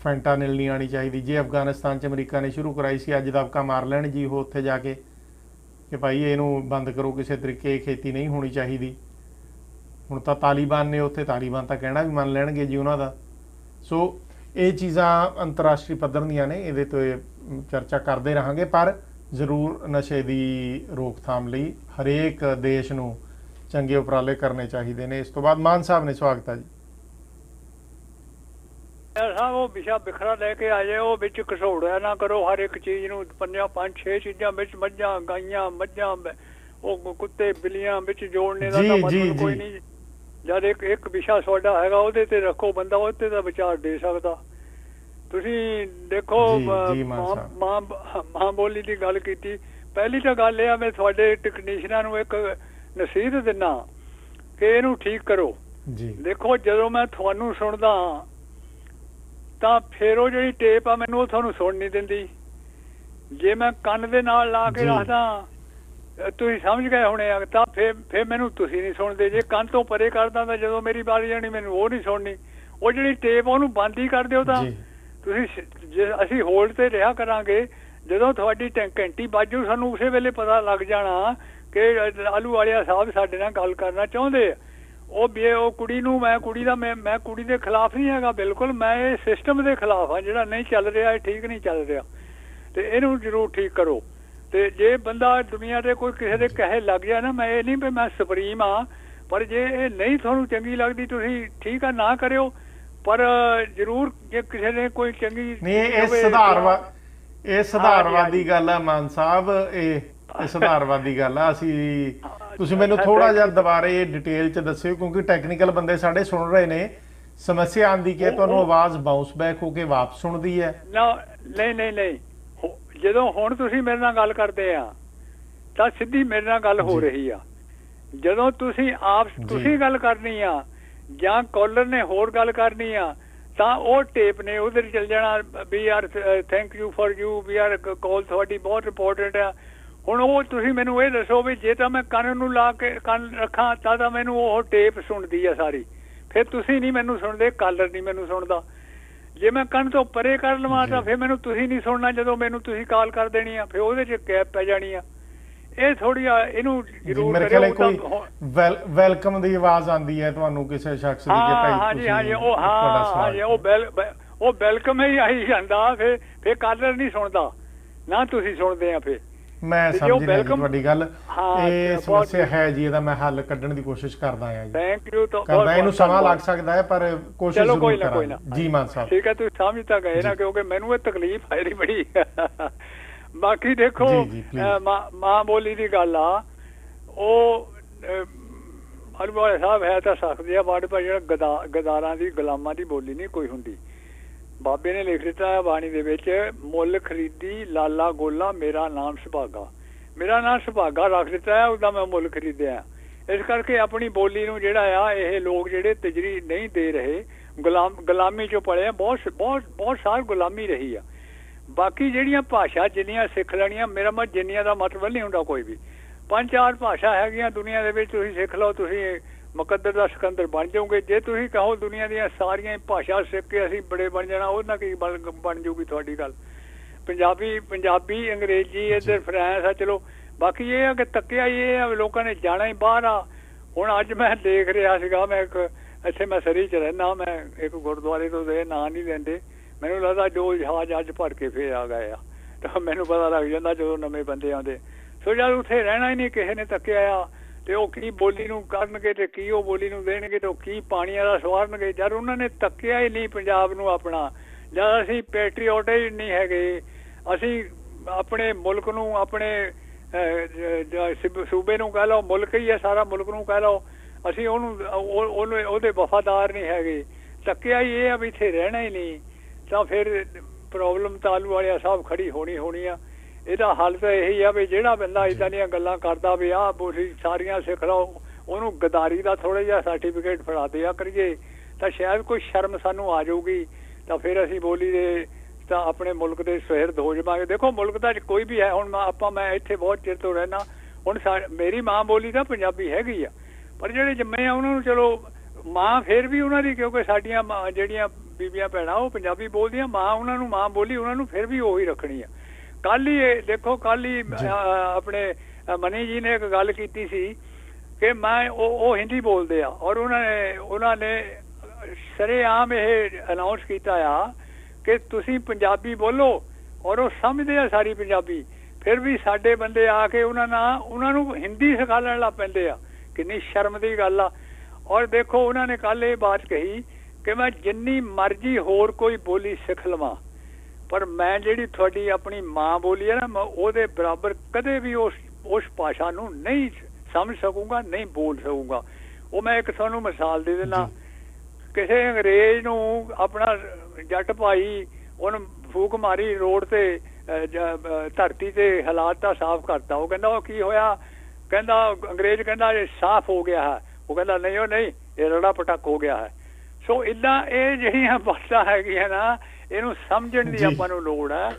ਫੈਂਟਾਨਿਲ ਨਹੀਂ ਆਣੀ ਚਾਹੀਦੀ। ਜੇ ਅਫਗਾਨਿਸਤਾਨ 'ਚ ਅਮਰੀਕਾ ਨੇ ਸ਼ੁਰੂ ਕਰਾਈ ਸੀ ਅੱਜ ਦਬਕਾ ਮਾਰ ਲੈਣ ਜੀ ਉਹ ਉੱਥੇ ਜਾ ਕੇ ਕਿ ਭਾਈ ਇਹਨੂੰ ਬੰਦ ਕਰੋ ਕਿਸੇ ਤਰੀਕੇ ਖੇਤੀ ਨਹੀਂ ਹੋਣੀ ਚਾਹੀਦੀ। ਹੁਣ ਤਾਂ ਤਾਲੀਬਾਨ ਨੇ ਉੱਥੇ ਤਾਲੀਬਾਨ ਤਾਂ ਕਹਿਣਾ ਵੀ ਮੰਨ ਲੈਣਗੇ ਜੀ ਉਹਨਾਂ ਦਾ। ਸੋ ਇਹ ਚੀਜ਼ਾਂ ਅੰਤਰਰਾਸ਼ਟਰੀ ਪੱਧਰ ਦੀਆਂ ਨੇ ਇਹਦੇ ਤੇ ਅਮ, ਚਰਚਾ ਕਰਦੇ ਰਹਾਂਗੇ ਪਰ ਜ਼ਰੂਰ ਨਸ਼ੇ ਦੀ ਰੋਕਥਾਮ ਲਈ ਹਰੇਕ ਦੇਸ਼ ਨੂੰ ਚੰਗੇ ਉਪਰਾਲੇ ਕਰਨੇ ਚਾਹੀਦੇ ਨੇ। ਇਸ ਤੋਂ ਬਾਅਦ ਮਾਨ ਸਾਹਿਬ ਨੇ ਸਵਾਗਤ ਹੈ ਜੀ। ਸਾਹਿਬ ਉਹ ਵਿਸ਼ਾ ਬਿਖਰਾ ਲੈ ਕੇ ਆ ਜਾਏ ਉਹ ਵਿੱਚ ਘਸੋੜਿਆ ਨਾ ਕਰੋ ਹਰ ਇੱਕ ਚੀਜ਼ ਨੂੰ ਪੰਜਾਂ ਪੰਜ ਛੇ ਚੀਜ਼ਾਂ ਵਿੱਚ ਮੱਝਾਂ ਗਾਈਆਂ ਮੱਝਾਂ ਉਹ ਕੁੱਤੇ ਬਿੱਲੀਆਂ ਵਿੱਚ ਜੋੜਨੇ ਦਾ ਤਾਂ ਮਤਲਬ ਕੋਈ। ਨਹੀਂ। ਜਦ ਇੱਕ ਇੱਕ ਵਿਸ਼ਾ ਤੁਹਾਡਾ ਹੈਗਾ ਉਹਦੇ ਤੇ ਰੱਖੋ ਬੰਦਾ ਉਹਦੇ ਦਾ ਵਿਚਾਰ ਦੇ ਸਕਦਾ। ਤੁਸੀਂ ਦੇਖੋ ਮਾਂ ਬੋਲੀ ਦੀ ਗੱਲ ਕੀਤੀ। ਪਹਿਲੀ ਤਾਂ ਗੱਲ ਇਹ ਆ ਮੈਂ ਤੁਹਾਡੇ ਟੈਕਨੀਸ਼ੀਅਨਾਂ ਨੂੰ ਇੱਕ ਨਸੀਹਤ ਦਿੰਨਾ ਕਿ ਇਹਨੂੰ ਠੀਕ ਕਰੋ। ਜੀ। ਦੇਖੋ ਜਦੋਂ ਮੈਂ ਤੁਹਾਨੂੰ ਸੁਣਦਾ ਹਾਂ, ਤਾਂ ਫਿਰ ਉਹ ਜਿਹੜੀ ਟੇਪ ਆ ਮੈਨੂੰ ਉਹ ਤੁਹਾਨੂੰ ਸੁਣ ਨਹੀਂ ਦਿੰਦੀ। ਜੇ ਮੈਂ ਕੰਨ ਦੇ ਨਾਲ ਲਾ ਕੇ। ਰੱਖਦਾ ਤੁਸੀਂ ਸਮਝ ਗਏ ਹੋਣੇ ਆ ਤਾਂ ਫਿਰ ਫਿਰ ਮੈਨੂੰ ਤੁਸੀਂ ਨਹੀਂ ਸੁਣਦੇ। ਜੇ ਕੰਨ ਤੋਂ ਪਰੇ ਕਰਦਾ ਤਾਂ ਜਦੋਂ ਮੇਰੀ ਵਾਰੀ ਜਾਣੀ ਮੈਨੂੰ ਉਹ ਨਹੀਂ ਸੁਣਨੀ। ਉਹ ਜਿਹੜੀ ਟੇਪ ਉਹਨੂੰ ਬੰਦ ਹੀ ਕਰ ਦਿਓ ਤਾਂ। ਤੁਸੀਂ ਜੇ ਅਸੀਂ ਹੋਲਡ ਤੇ ਰਿਹਾ ਕਰਾਂਗੇ ਜਦੋਂ ਤੁਹਾਡੀ ਘੰਟੀ ਬਾਜੂ ਸਾਨੂੰ ਉਸੇ ਵੇਲੇ ਪਤਾ ਲੱਗ ਜਾਣਾ ਕਿ ਆਲੂ ਵਾਲਿਆ ਸਾਹਿਬ ਸਾਡੇ ਨਾਲ ਗੱਲ ਕਰਨਾ ਚਾਹੁੰਦੇ ਆ। ਉਹ ਵੀ ਉਹ ਕੁੜੀ ਨੂੰ ਮੈਂ ਕੁੜੀ ਦਾ ਮੈਂ ਮੈਂ ਕੁੜੀ ਦੇ ਖਿਲਾਫ ਨਹੀਂ ਹੈਗਾ ਬਿਲਕੁਲ ਮੈਂ ਇਹ ਸਿਸਟਮ ਦੇ ਖਿਲਾਫ ਆ ਜਿਹੜਾ ਨਹੀਂ ਚੱਲ ਰਿਹਾ ਇਹ ਠੀਕ ਨਹੀਂ ਚੱਲ ਰਿਹਾ ਤੇ ਇਹਨੂੰ ਜ਼ਰੂਰ ਠੀਕ ਕਰੋ ਤੇ ਜੇ ਬੰਦਾ ਦੁਨੀਆ ਤੇ ਕੋਈ ਕਿਸੇ ਦੇ ਕਹੇ ਲੱਗ ਜਾ ਨਾ ਮੈਂ ਇਹ ਨਹੀਂ ਵੀ ਮੈਂ ਸੁਪਰੀਮ ਆ ਪਰ ਜੇ ਇਹ ਨਹੀਂ ਤੁਹਾਨੂੰ ਚੰਗੀ ਲੱਗਦੀ ਤੁਸੀਂ ਠੀਕ ਆ ਨਾ ਕਰਿਓ ਪਰ ਜ਼ਰੂਰ ਜੇ ਕਿਸੇ ਨੇ ਕੋਈ ਚੰਗੀ ਨਹੀਂ ਇਹ- ਸੁਧਾਰਵਾ ਇਹ ਸੁਧਾਰਵਾਦੀ। ਗੱਲ ਆ ਮਾਨ ਸਾਹਿਬ ਇਹ ਇਹ ਸੁਧਾਰਵਾਦੀ ਗੱਲ ਆ ਅਸੀਂ ਤੁਸੀਂ ਮੈਨੂੰ ਥੋੜਾ ਜਿਹਾ. ਦੁਬਾਰੇ ਡਿਟੇਲ ਚ ਦੱਸਿਓ ਕਿਉਂਕਿ ਟੈਕਨੀਕਲ ਬੰਦੇ ਸਾਡੇ ਸੁਣ ਰਹੇ ਨੇ ਸਮੱਸਿਆ ਆਂਦੀ ਕਿ ਤੁਹਾਨੂੰ ਆਵਾਜ਼ ਬਾਉਂਸ ਬੈਕ ਹੋ ਕੇ ਵਾਪਸ ਸੁਣਦੀ ਹੈ ਨਹੀਂ ਨਹੀਂ ਨਹੀਂ ਜਦੋਂ ਹੁਣ ਤੁਸੀਂ ਮੇਰੇ ਨਾਲ ਗੱਲ ਕਰਦੇ ਆ ਤਾਂ ਸਿੱਧੀ ਮੇਰੇ ਨਾਲ ਗੱਲ ਹੋ। ਰਹੀ ਆ ਜਦੋਂ ਤੁਸੀਂ ਆਪ। ਤੁਸੀਂ ਗੱਲ ਕਰਨੀ ਆ ਜਾਂ ਕਾਲਰ ਨੇ ਹੋਰ ਗੱਲ ਕਰਨੀ ਆ ਤਾਂ ਉਹ ਟੇਪ ਨੇ ਉਧਰ ਚਲ ਜਾਣਾ we are thank you for you we are call ਤੁਹਾਡੀ ਬਹੁਤ ਇੰਪੋਰਟੈਂਟ ਆ ਹੁਣ ਉਹ ਤੁਸੀਂ ਮੈਨੂੰ ਇਹ ਦੱਸੋ ਵੀ ਜੇ ਤਾਂ ਮੈਂ ਕੰਨ ਨੂੰ ਲਾ ਕੇ ਕੰਨ ਰੱਖਾਂ ਤਾਂ ਤਾਂ ਮੈਨੂੰ ਉਹ ਟੇਪ ਸੁਣਦੀ ਆ ਸਾਰੀ। ਫਿਰ ਤੁਸੀਂ ਨਹੀਂ ਮੈਨੂੰ ਸੁਣਦੇ ਕਾਲਰ ਨਹੀਂ ਮੈਨੂੰ ਸੁਣਦਾ। ਜੇ ਮੈਂ ਕੰਨ ਤੋਂ ਪਰੇ ਕਰ ਲਵਾਂ ਤਾਂ ਜੀ। ਫਿਰ ਮੈਨੂੰ ਤੁਸੀਂ ਨਹੀਂ ਸੁਣਨਾ ਜਦੋਂ ਮੈਨੂੰ ਤੁਸੀਂ ਕਾਲ ਕਰ ਦੇਣੀ ਆ ਫਿਰ ਉਹਦੇ 'ਚ ਗੈਪ ਪੈ ਜਾਣੀ ਆ। ਇਹ ਥੋੜੀ ਇਹਨੂੰ ਜੀ ਜ਼ਰੂਰ ਮੇਰੇ ਕਰਿਓ ਖਿਆਲ ਹੈ ਉਹ ਤਾਂ ਕੋਈ ਹੋ- ਵੈਲ ਵੈਲਕਮ ਦੀ ਆਵਾਜ਼ ਆਂਦੀ ਹੈ ਤੁਹਾਨੂੰ ਕਿਸੇ ਸ਼ਖਸ ਦੀ ਕਿ ਹਾਂ ਭਾਈ ਹਾਂਜੀ ਤੁਸੀਂ ਹਾਂਜੀ ਉਹ ਤੁਹਾਡਾ ਹਾਂ ਸਵਾਲ ਹਾਂਜੀ ਉਹ ਉਹ ਵੈਲਕਮ ਹੀ ਆਈ ਜਾਂਦਾ ਫੇ ਫੇ ਕਾਲਰ ਨਹੀਂ ਸੁਣਦਾ। ਨਾ ਤੁਸੀਂ ਸੁਣਦੇ ਆ ਫੇ ਮੈਂ ਸਮਝ ਰਿਹਾ ਜੀ welcome- ਤੁਹਾਡੀ ਗੱਲ। ਹਾਂ, ਇਹ ਬਹੁਤ- ਸਮੱਸਿਆ ਹੈ ਜੀ ਇਹਦਾ ਮੈਂ ਹੱਲ ਕੱਢਣ ਦੀ ਕੋਸ਼ਿਸ਼ ਕਰਦਾ ਹਾਂ ਜੀ। ਥੈਂਕ ਯੂ ਤਾਂ ਕਰਦਾ ਇਹਨੂੰ ਸਮਾਂ ਲੱਗ ਸਕਦਾ ਹੈ ਪਰ ਕੋਸ਼ਿਸ਼ ਚਲੋ ਜ਼ਰੂਰ ਕੋਈ ਨਾ ਕੋਈ ਨਾ। ਜੀ ਮਾਨ ਸਾਹਿਬ। ਠੀਕ ਹੈ ਤੁਸੀਂ ਸਮਝ ਤਾਂ ਗਏ ਨਾ। ਕਿਉਂਕਿ ਮੈਨੂੰ ਇਹ ਤਕਲੀਫ ਹੈ ਰਹੀ ਬੜੀ। ਬਾਕੀ ਦੇਖੋ ਜੀ, ਜੀ, please। ਅਹ, ਮਾਂ ਮਾਂ ਬੋਲੀ ਦੀ ਗੱਲ ਆ। ਉਹ ਹਰਵਾਲੇ ਸਾਹਿਬ ਹੈ ਤਾਂ ਸਕਦੇ ਆ ਬਾੜ ਪਰ ਜਿਹੜਾ ਗਦਾ- ਗਦਾਰਾਂ ਦੀ ਗੁਲਾਮਾਂ ਦੀ ਬੋਲੀ ਨਹੀਂ ਕੋਈ ਹੁੰਦੀ। ਬਾਬੇ ਨੇ ਲਿਖ ਦਿੱਤਾ ਹੈ ਬਾਣੀ ਦੇ ਵਿੱਚ, ਮੁੱਲ ਖਰੀਦੀ, ਲਾਲਾ ਗੋਲਾ, ਮੇਰਾ ਨਾਮ ਸੁਭਾਗਾ। ਮੇਰਾ ਨਾਮ ਸੁਭਾਗਾ ਰੱਖ ਦਿੱਤਾ ਹੈ, ਉਹਦਾ ਮੈਂ ਮੁੱਲ ਖਰੀਦਿਆ ਇਸ ਕਰਕੇ ਆਪਣੀ ਬੋਲੀ ਨੂੰ ਜਿਹੜਾ ਆ, ਇਹ ਲੋਕ ਜਿਹੜੇ ਤਜਰੀ ਨਹੀਂ ਦੇ ਰਹੇ, ਗੁਲਾਮ, ਗੁਲਾਮੀ ਚੋਂ ਪੜੇ ਆ, ਬਹੁਤ ਬਹੁਤ ਬਹੁਤ ਸਾਲ ਗੁਲਾਮੀ ਰਹੀ ਆ। ਬਾਕੀ ਜਿਹੜੀਆਂ ਭਾਸ਼ਾ, ਜਿੰਨੀਆਂ ਸਿੱਖ ਲੈਣੀਆਂ, ਮੇਰਾ ਮਤ ਜਿੰਨੀਆਂ ਦਾ ਮਤਲਬ ਨਹੀਂ ਹੁੰਦਾ ਕੋਈ ਵੀ। ਪੰਜ ਚਾਰ ਭਾਸ਼ਾ ਹੈਗੀਆਂ ਦੁਨੀਆ ਦੇ ਵਿੱਚ, ਤੁਸੀਂ ਸਿੱਖ ਲਓ, ਤੁਸੀਂ ਮੁਕੱਦਰ ਦਾ ਸਿਕੰਦਰ ਬਣ ਜਾਓਗੇ। ਜੇ ਤੁਸੀਂ ਕਹੋ ਦੁਨੀਆ ਦੀਆਂ ਸਾਰੀਆਂ ਭਾਸ਼ਾ ਸਿੱਖ ਕੇ ਅਸੀਂ ਬੜੇ ਬਣ ਜਾਣਾ ਉਹਨਾਂ ਕੀ ਬਣ ਜਾਊਗੀ ਤੁਹਾਡੀ ਗੱਲ। ਪੰਜਾਬੀ ਪੰਜਾਬੀ ਅੰਗਰੇਜ਼ੀ ਇੱਧਰ ਫਰਾਂਸ ਆ ਚਲੋ ਬਾਕੀ ਇਹ ਆ ਕਿ ਤੱਕਿਆ ਇਹ ਆ ਲੋਕਾਂ ਨੇ ਜਾਣਾ ਹੀ ਬਾਹਰ ਆ। ਹੁਣ ਅੱਜ ਮੈਂ ਦੇਖ ਰਿਹਾ ਸੀਗਾ ਮੈਂ ਇੱਕ ਇੱਥੇ ਮੈਂ ਸਰੀ ਚ ਰਹਿਣਾ ਮੈਂ ਇੱਕ ਗੁਰਦੁਆਰੇ ਤੋਂ ਦੇ ਨਾਂ ਨਹੀਂ ਲੈਂਦੇ। ਮੈਨੂੰ ਲੱਗਦਾ ਜੋ ਜਹਾਜ਼ ਅੱਜ ਭਰ ਕੇ ਫੇਰ ਆ ਗਏ ਆ। ਤਾਂ ਮੈਨੂੰ ਪਤਾ ਲੱਗ ਜਾਂਦਾ ਜਦੋਂ ਨਵੇਂ ਬੰਦੇ ਆਉਂਦੇ। ਸੋ ਜਦ ਉੱਥੇ ਰਹਿਣਾ ਹੀ ਨਹੀਂ ਕਿਸੇ ਨੇ ਤੱਕਿਆ ਆ। ਤੇ ਉਹ ਕੀ ਬੋਲੀ ਨੂੰ ਕਰਨਗੇ ਤੇ ਕੀ ਉਹ ਬੋਲੀ ਨੂੰ ਦੇਣਗੇ ਤੇ ਉਹ ਕੀ ਪਾਣੀਆਂ ਦਾ ਸਵਾਰਨਗੇ? ਜਦ ਉਹਨਾਂ ਨੇ ਤੱਕਿਆ ਹੀ ਨਹੀਂ ਪੰਜਾਬ ਨੂੰ ਆਪਣਾ, ਜਦ ਅਸੀਂ ਪੈਟਰੀਓਟਿਕ ਨਹੀਂ ਹੈਗੇ, ਅਸੀਂ ਆਪਣੇ ਮੁਲਕ ਨੂੰ, ਆਪਣੇ ਸੂਬੇ ਨੂੰ ਕਹਿ ਲਓ, ਮੁਲਕ ਹੀ ਹੈ ਸਾਰਾ ਮੁਲਕ ਨੂੰ ਕਹਿ ਲਓ, ਅਸੀਂ ਉਹਨੂੰ, ਉਹ- ਉਹਨੂੰ, ਉਹਦੇ ਵਫਾਦਾਰ ਨਹੀਂ ਹੈਗੇ। ਤੱਕਿਆ ਹੀ ਇਹ ਆ ਵੀ ਇੱਥੇ ਰਹਿਣਾ ਹੀ ਨਹੀਂ, ਤਾਂ ਫਿਰ ਪ੍ਰੋਬਲਮ ਤਾਲੂ ਵਾਲਿਆ ਸਾਹਿਬ ਖੜੀ ਹੋਣੀ ਹੋਣੀ ਆ। ਇਹਦਾ ਹੱਲ ਤਾਂ ਇਹੀ ਆ ਵੀ ਜਿਹੜਾ ਬੰਦਾ ਇਦਾਂ ਦੀਆਂ ਗੱਲਾਂ ਕਰਦਾ ਵੀ ਆਹ ਬੋਲੀ ਸਾਰੀਆਂ ਸਿੱਖ ਲਓ, ਉਹਨੂੰ ਗਦਾਰੀ ਦਾ ਥੋੜਾ ਜਿਹਾ ਸਰਟੀਫਿਕੇਟ ਫੜਾ ਦਿਆ ਕਰੀਏ, ਤਾਂ ਸ਼ਾਇਦ ਕੋਈ ਸ਼ਰਮ ਸਾਨੂੰ ਆ ਜਾਊਗੀ। ਤਾਂ ਫਿਰ ਅਸੀਂ ਬੋਲੀ ਦੇ ਤਾਂ ਆਪਣੇ ਮੁਲਕ ਦੇ ਸੁਹਿਰਦ ਹੋ ਜਾਵਾਂਗੇ ਦੇਖੋ, ਮੁਲਕ ਦਾ ਕੋਈ ਵੀ ਹੈ, ਹੁਣ ਮੈਂ- ਆਪਾਂ ਮੈਂ ਇੱਥੇ ਬਹੁਤ ਚਿਰ ਤੋਂ ਰਹਿਣਾ ਹੁਣ ਸਾ- ਮੇਰੀ ਮਾਂ ਬੋਲੀ ਤਾਂ ਪੰਜਾਬੀ ਹੈਗੀ ਆ। ਪਰ ਜਿਹੜੇ ਜੰਮੇ ਆ, ਉਹਨਾਂ ਨੂੰ ਚਲੋ ਮਾਂ ਫੇਰ ਵੀ ਉਹਨਾਂ ਦੀ, ਕਿਉਂਕਿ ਸਾਡੀਆਂ ਮਾਂ ਜਿਹੜੀਆਂ ਬੀਬੀਆਂ ਭੈਣਾਂ, ਉਹ ਪੰਜਾਬੀ ਬੋਲਦੀਆਂ। ਮਾਂ ਉਹਨਾਂ ਨੂੰ ਮਾਂ ਬੋਲੀ, ਉਹਨਾਂ ਨੂੰ ਫਿਰ ਵੀ ਉਹੀ ਰੱਖਣੀ ਆ। ਕੱਲ ਹੀ ਦੇਖੋ ਕੱਲ ਹੀ ਆਪਣੇ ਮਨੀ ਜੀ ਨੇ ਇੱਕ ਗੱਲ ਕੀਤੀ ਸੀ ਕਿ ਮੈਂ ਉਹ ਉਹ ਹਿੰਦੀ ਬੋਲਦੇ ਆ ਔਰ ਉਹਨਾਂ ਨੇ ਉਹਨਾਂ ਨੇ ਸਰੇਆਮ ਇਹ ਅਨਾਉਂਸ ਕੀਤਾ ਆ ਕਿ ਤੁਸੀਂ ਪੰਜਾਬੀ ਬੋਲੋ ਔਰ ਉਹ ਸਮਝਦੇ ਆ ਸਾਰੀ ਪੰਜਾਬੀ। ਫਿਰ ਵੀ ਸਾਡੇ ਬੰਦੇ ਆ ਕੇ ਉਹਨਾਂ ਨਾਲ ਉਹਨਾਂ ਨੂੰ ਹਿੰਦੀ ਸਿਖਾਉਣ ਲੱਗ ਪੈਂਦੇ ਆ। ਕਿੰਨੀ ਸ਼ਰਮ ਦੀ ਗੱਲ ਆ। ਔਰ ਦੇਖੋ ਉਹਨਾਂ ਨੇ ਕੱਲ ਇਹ ਬਾਤ ਕਹੀ ਕਿ ਮੈਂ ਜਿੰਨੀ ਮਰਜ਼ੀ ਹੋਰ ਕੋਈ ਬੋਲੀ ਸਿੱਖ ਲਵਾਂ। ਪਰ ਮੈਂ ਜਿਹੜੀ ਤੁਹਾਡੀ ਆਪਣੀ ਮਾਂ ਬੋਲੀ ਹੈ ਨਾ ਮੈਂ ਉਹਦੇ ਬਰਾਬਰ ਕਦੇ ਵੀ ਉਸ ਉਸ ਭਾਸ਼ਾ ਨੂੰ ਨਹੀਂ ਸਮਝ ਸਕੂੰਗਾ ਨਹੀਂ ਬੋਲ ਸਕੂੰਗਾ। ਉਹ ਮੈਂ ਇੱਕ ਤੁਹਾਨੂੰ ਮਿਸਾਲ ਦੇ ਦੇਣਾ ਕਿਸੇ ਅੰਗਰੇਜ਼ ਨੂੰ ਆਪਣਾ ਜੱਟ ਭਾਈ ਉਹਨੂੰ ਫੂਕ ਮਾਰੀ ਰੋਡ ਤੇ ਧਰਤੀ ਤੇ ਹਾਲਾਤ ਤਾਂ ਸਾਫ਼ ਕਰਤਾ। ਉਹ ਕਹਿੰਦਾ ਉਹ ਕੀ ਹੋਇਆ? ਕਹਿੰਦਾ ਅੰਗਰੇਜ਼ ਕਹਿੰਦਾ ਇਹ ਸਾਫ਼ ਹੋ ਗਿਆ ਹੈ। ਉਹ ਕਹਿੰਦਾ ਨਹੀਂ ਉਹ ਨਹੀਂ ਇਹ ਰੜਾ ਪਟਕ ਹੋ ਗਿਆ ਹੈ। ਸੋ ਇਦਾਂ ਇਹ ਜਿਹੜੀਆਂ ਬਾਤਾਂ ਹੈਗੀਆਂ ਨਾ ਇਹਨੂੰ ਸਮਝਣ ਦੀ। ਆਪਾਂ ਨੂੰ ਲੋੜ ਹੈ।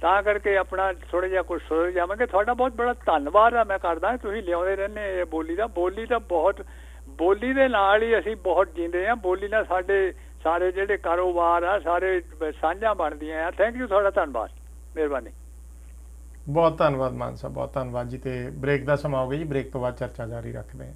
ਤਾਂ ਕਰਕੇ ਆਪਣਾ ਥੋੜਾ ਜਿਹਾ ਕੁਝ ਸੁਣ ਜਾਵਾਂਗੇ। ਤੁਹਾਡਾ ਬਹੁਤ ਬੜਾ ਧੰਨਵਾਦ ਆ ਮੈਂ ਕਰਦਾ ਤੁਸੀਂ ਲਿਆਉਂਦੇ ਰਹਿੰਦੇ ਇਹ ਬੋਲੀ ਦਾ। ਬੋਲੀ ਤਾਂ ਬਹੁਤ ਬੋਲੀ ਦੇ ਨਾਲ ਹੀ ਅਸੀਂ ਬਹੁਤ ਜੀਂਦੇ ਆ ਬੋਲੀ ਨਾਲ ਸਾਡੇ ਸਾਰੇ ਜਿਹੜੇ ਕਾਰੋਬਾਰ ਆ ਸਾਰੇ ਸਾਂਝਾਂ ਬਣਦੀਆਂ ਆ। ਥੈਂਕ ਯੂ ਤੁਹਾਡਾ ਧੰਨਵਾਦ। ਮਿਹਰਬਾਨੀ। ਬਹੁਤ ਧੰਨਵਾਦ ਮਾਨ ਸਾਹਿਬ ਬਹੁਤ ਧੰਨਵਾਦ ਜੀ। ਤੇ ਬ੍ਰੇਕ ਦਾ ਸਮਾਂ ਹੋ ਗਿਆ ਜੀ। ਬ੍ਰੇਕ ਤੋਂ ਬਾਅਦ ਚਰਚਾ ਜਾਰੀ ਰੱਖਦੇ ਹਾਂ।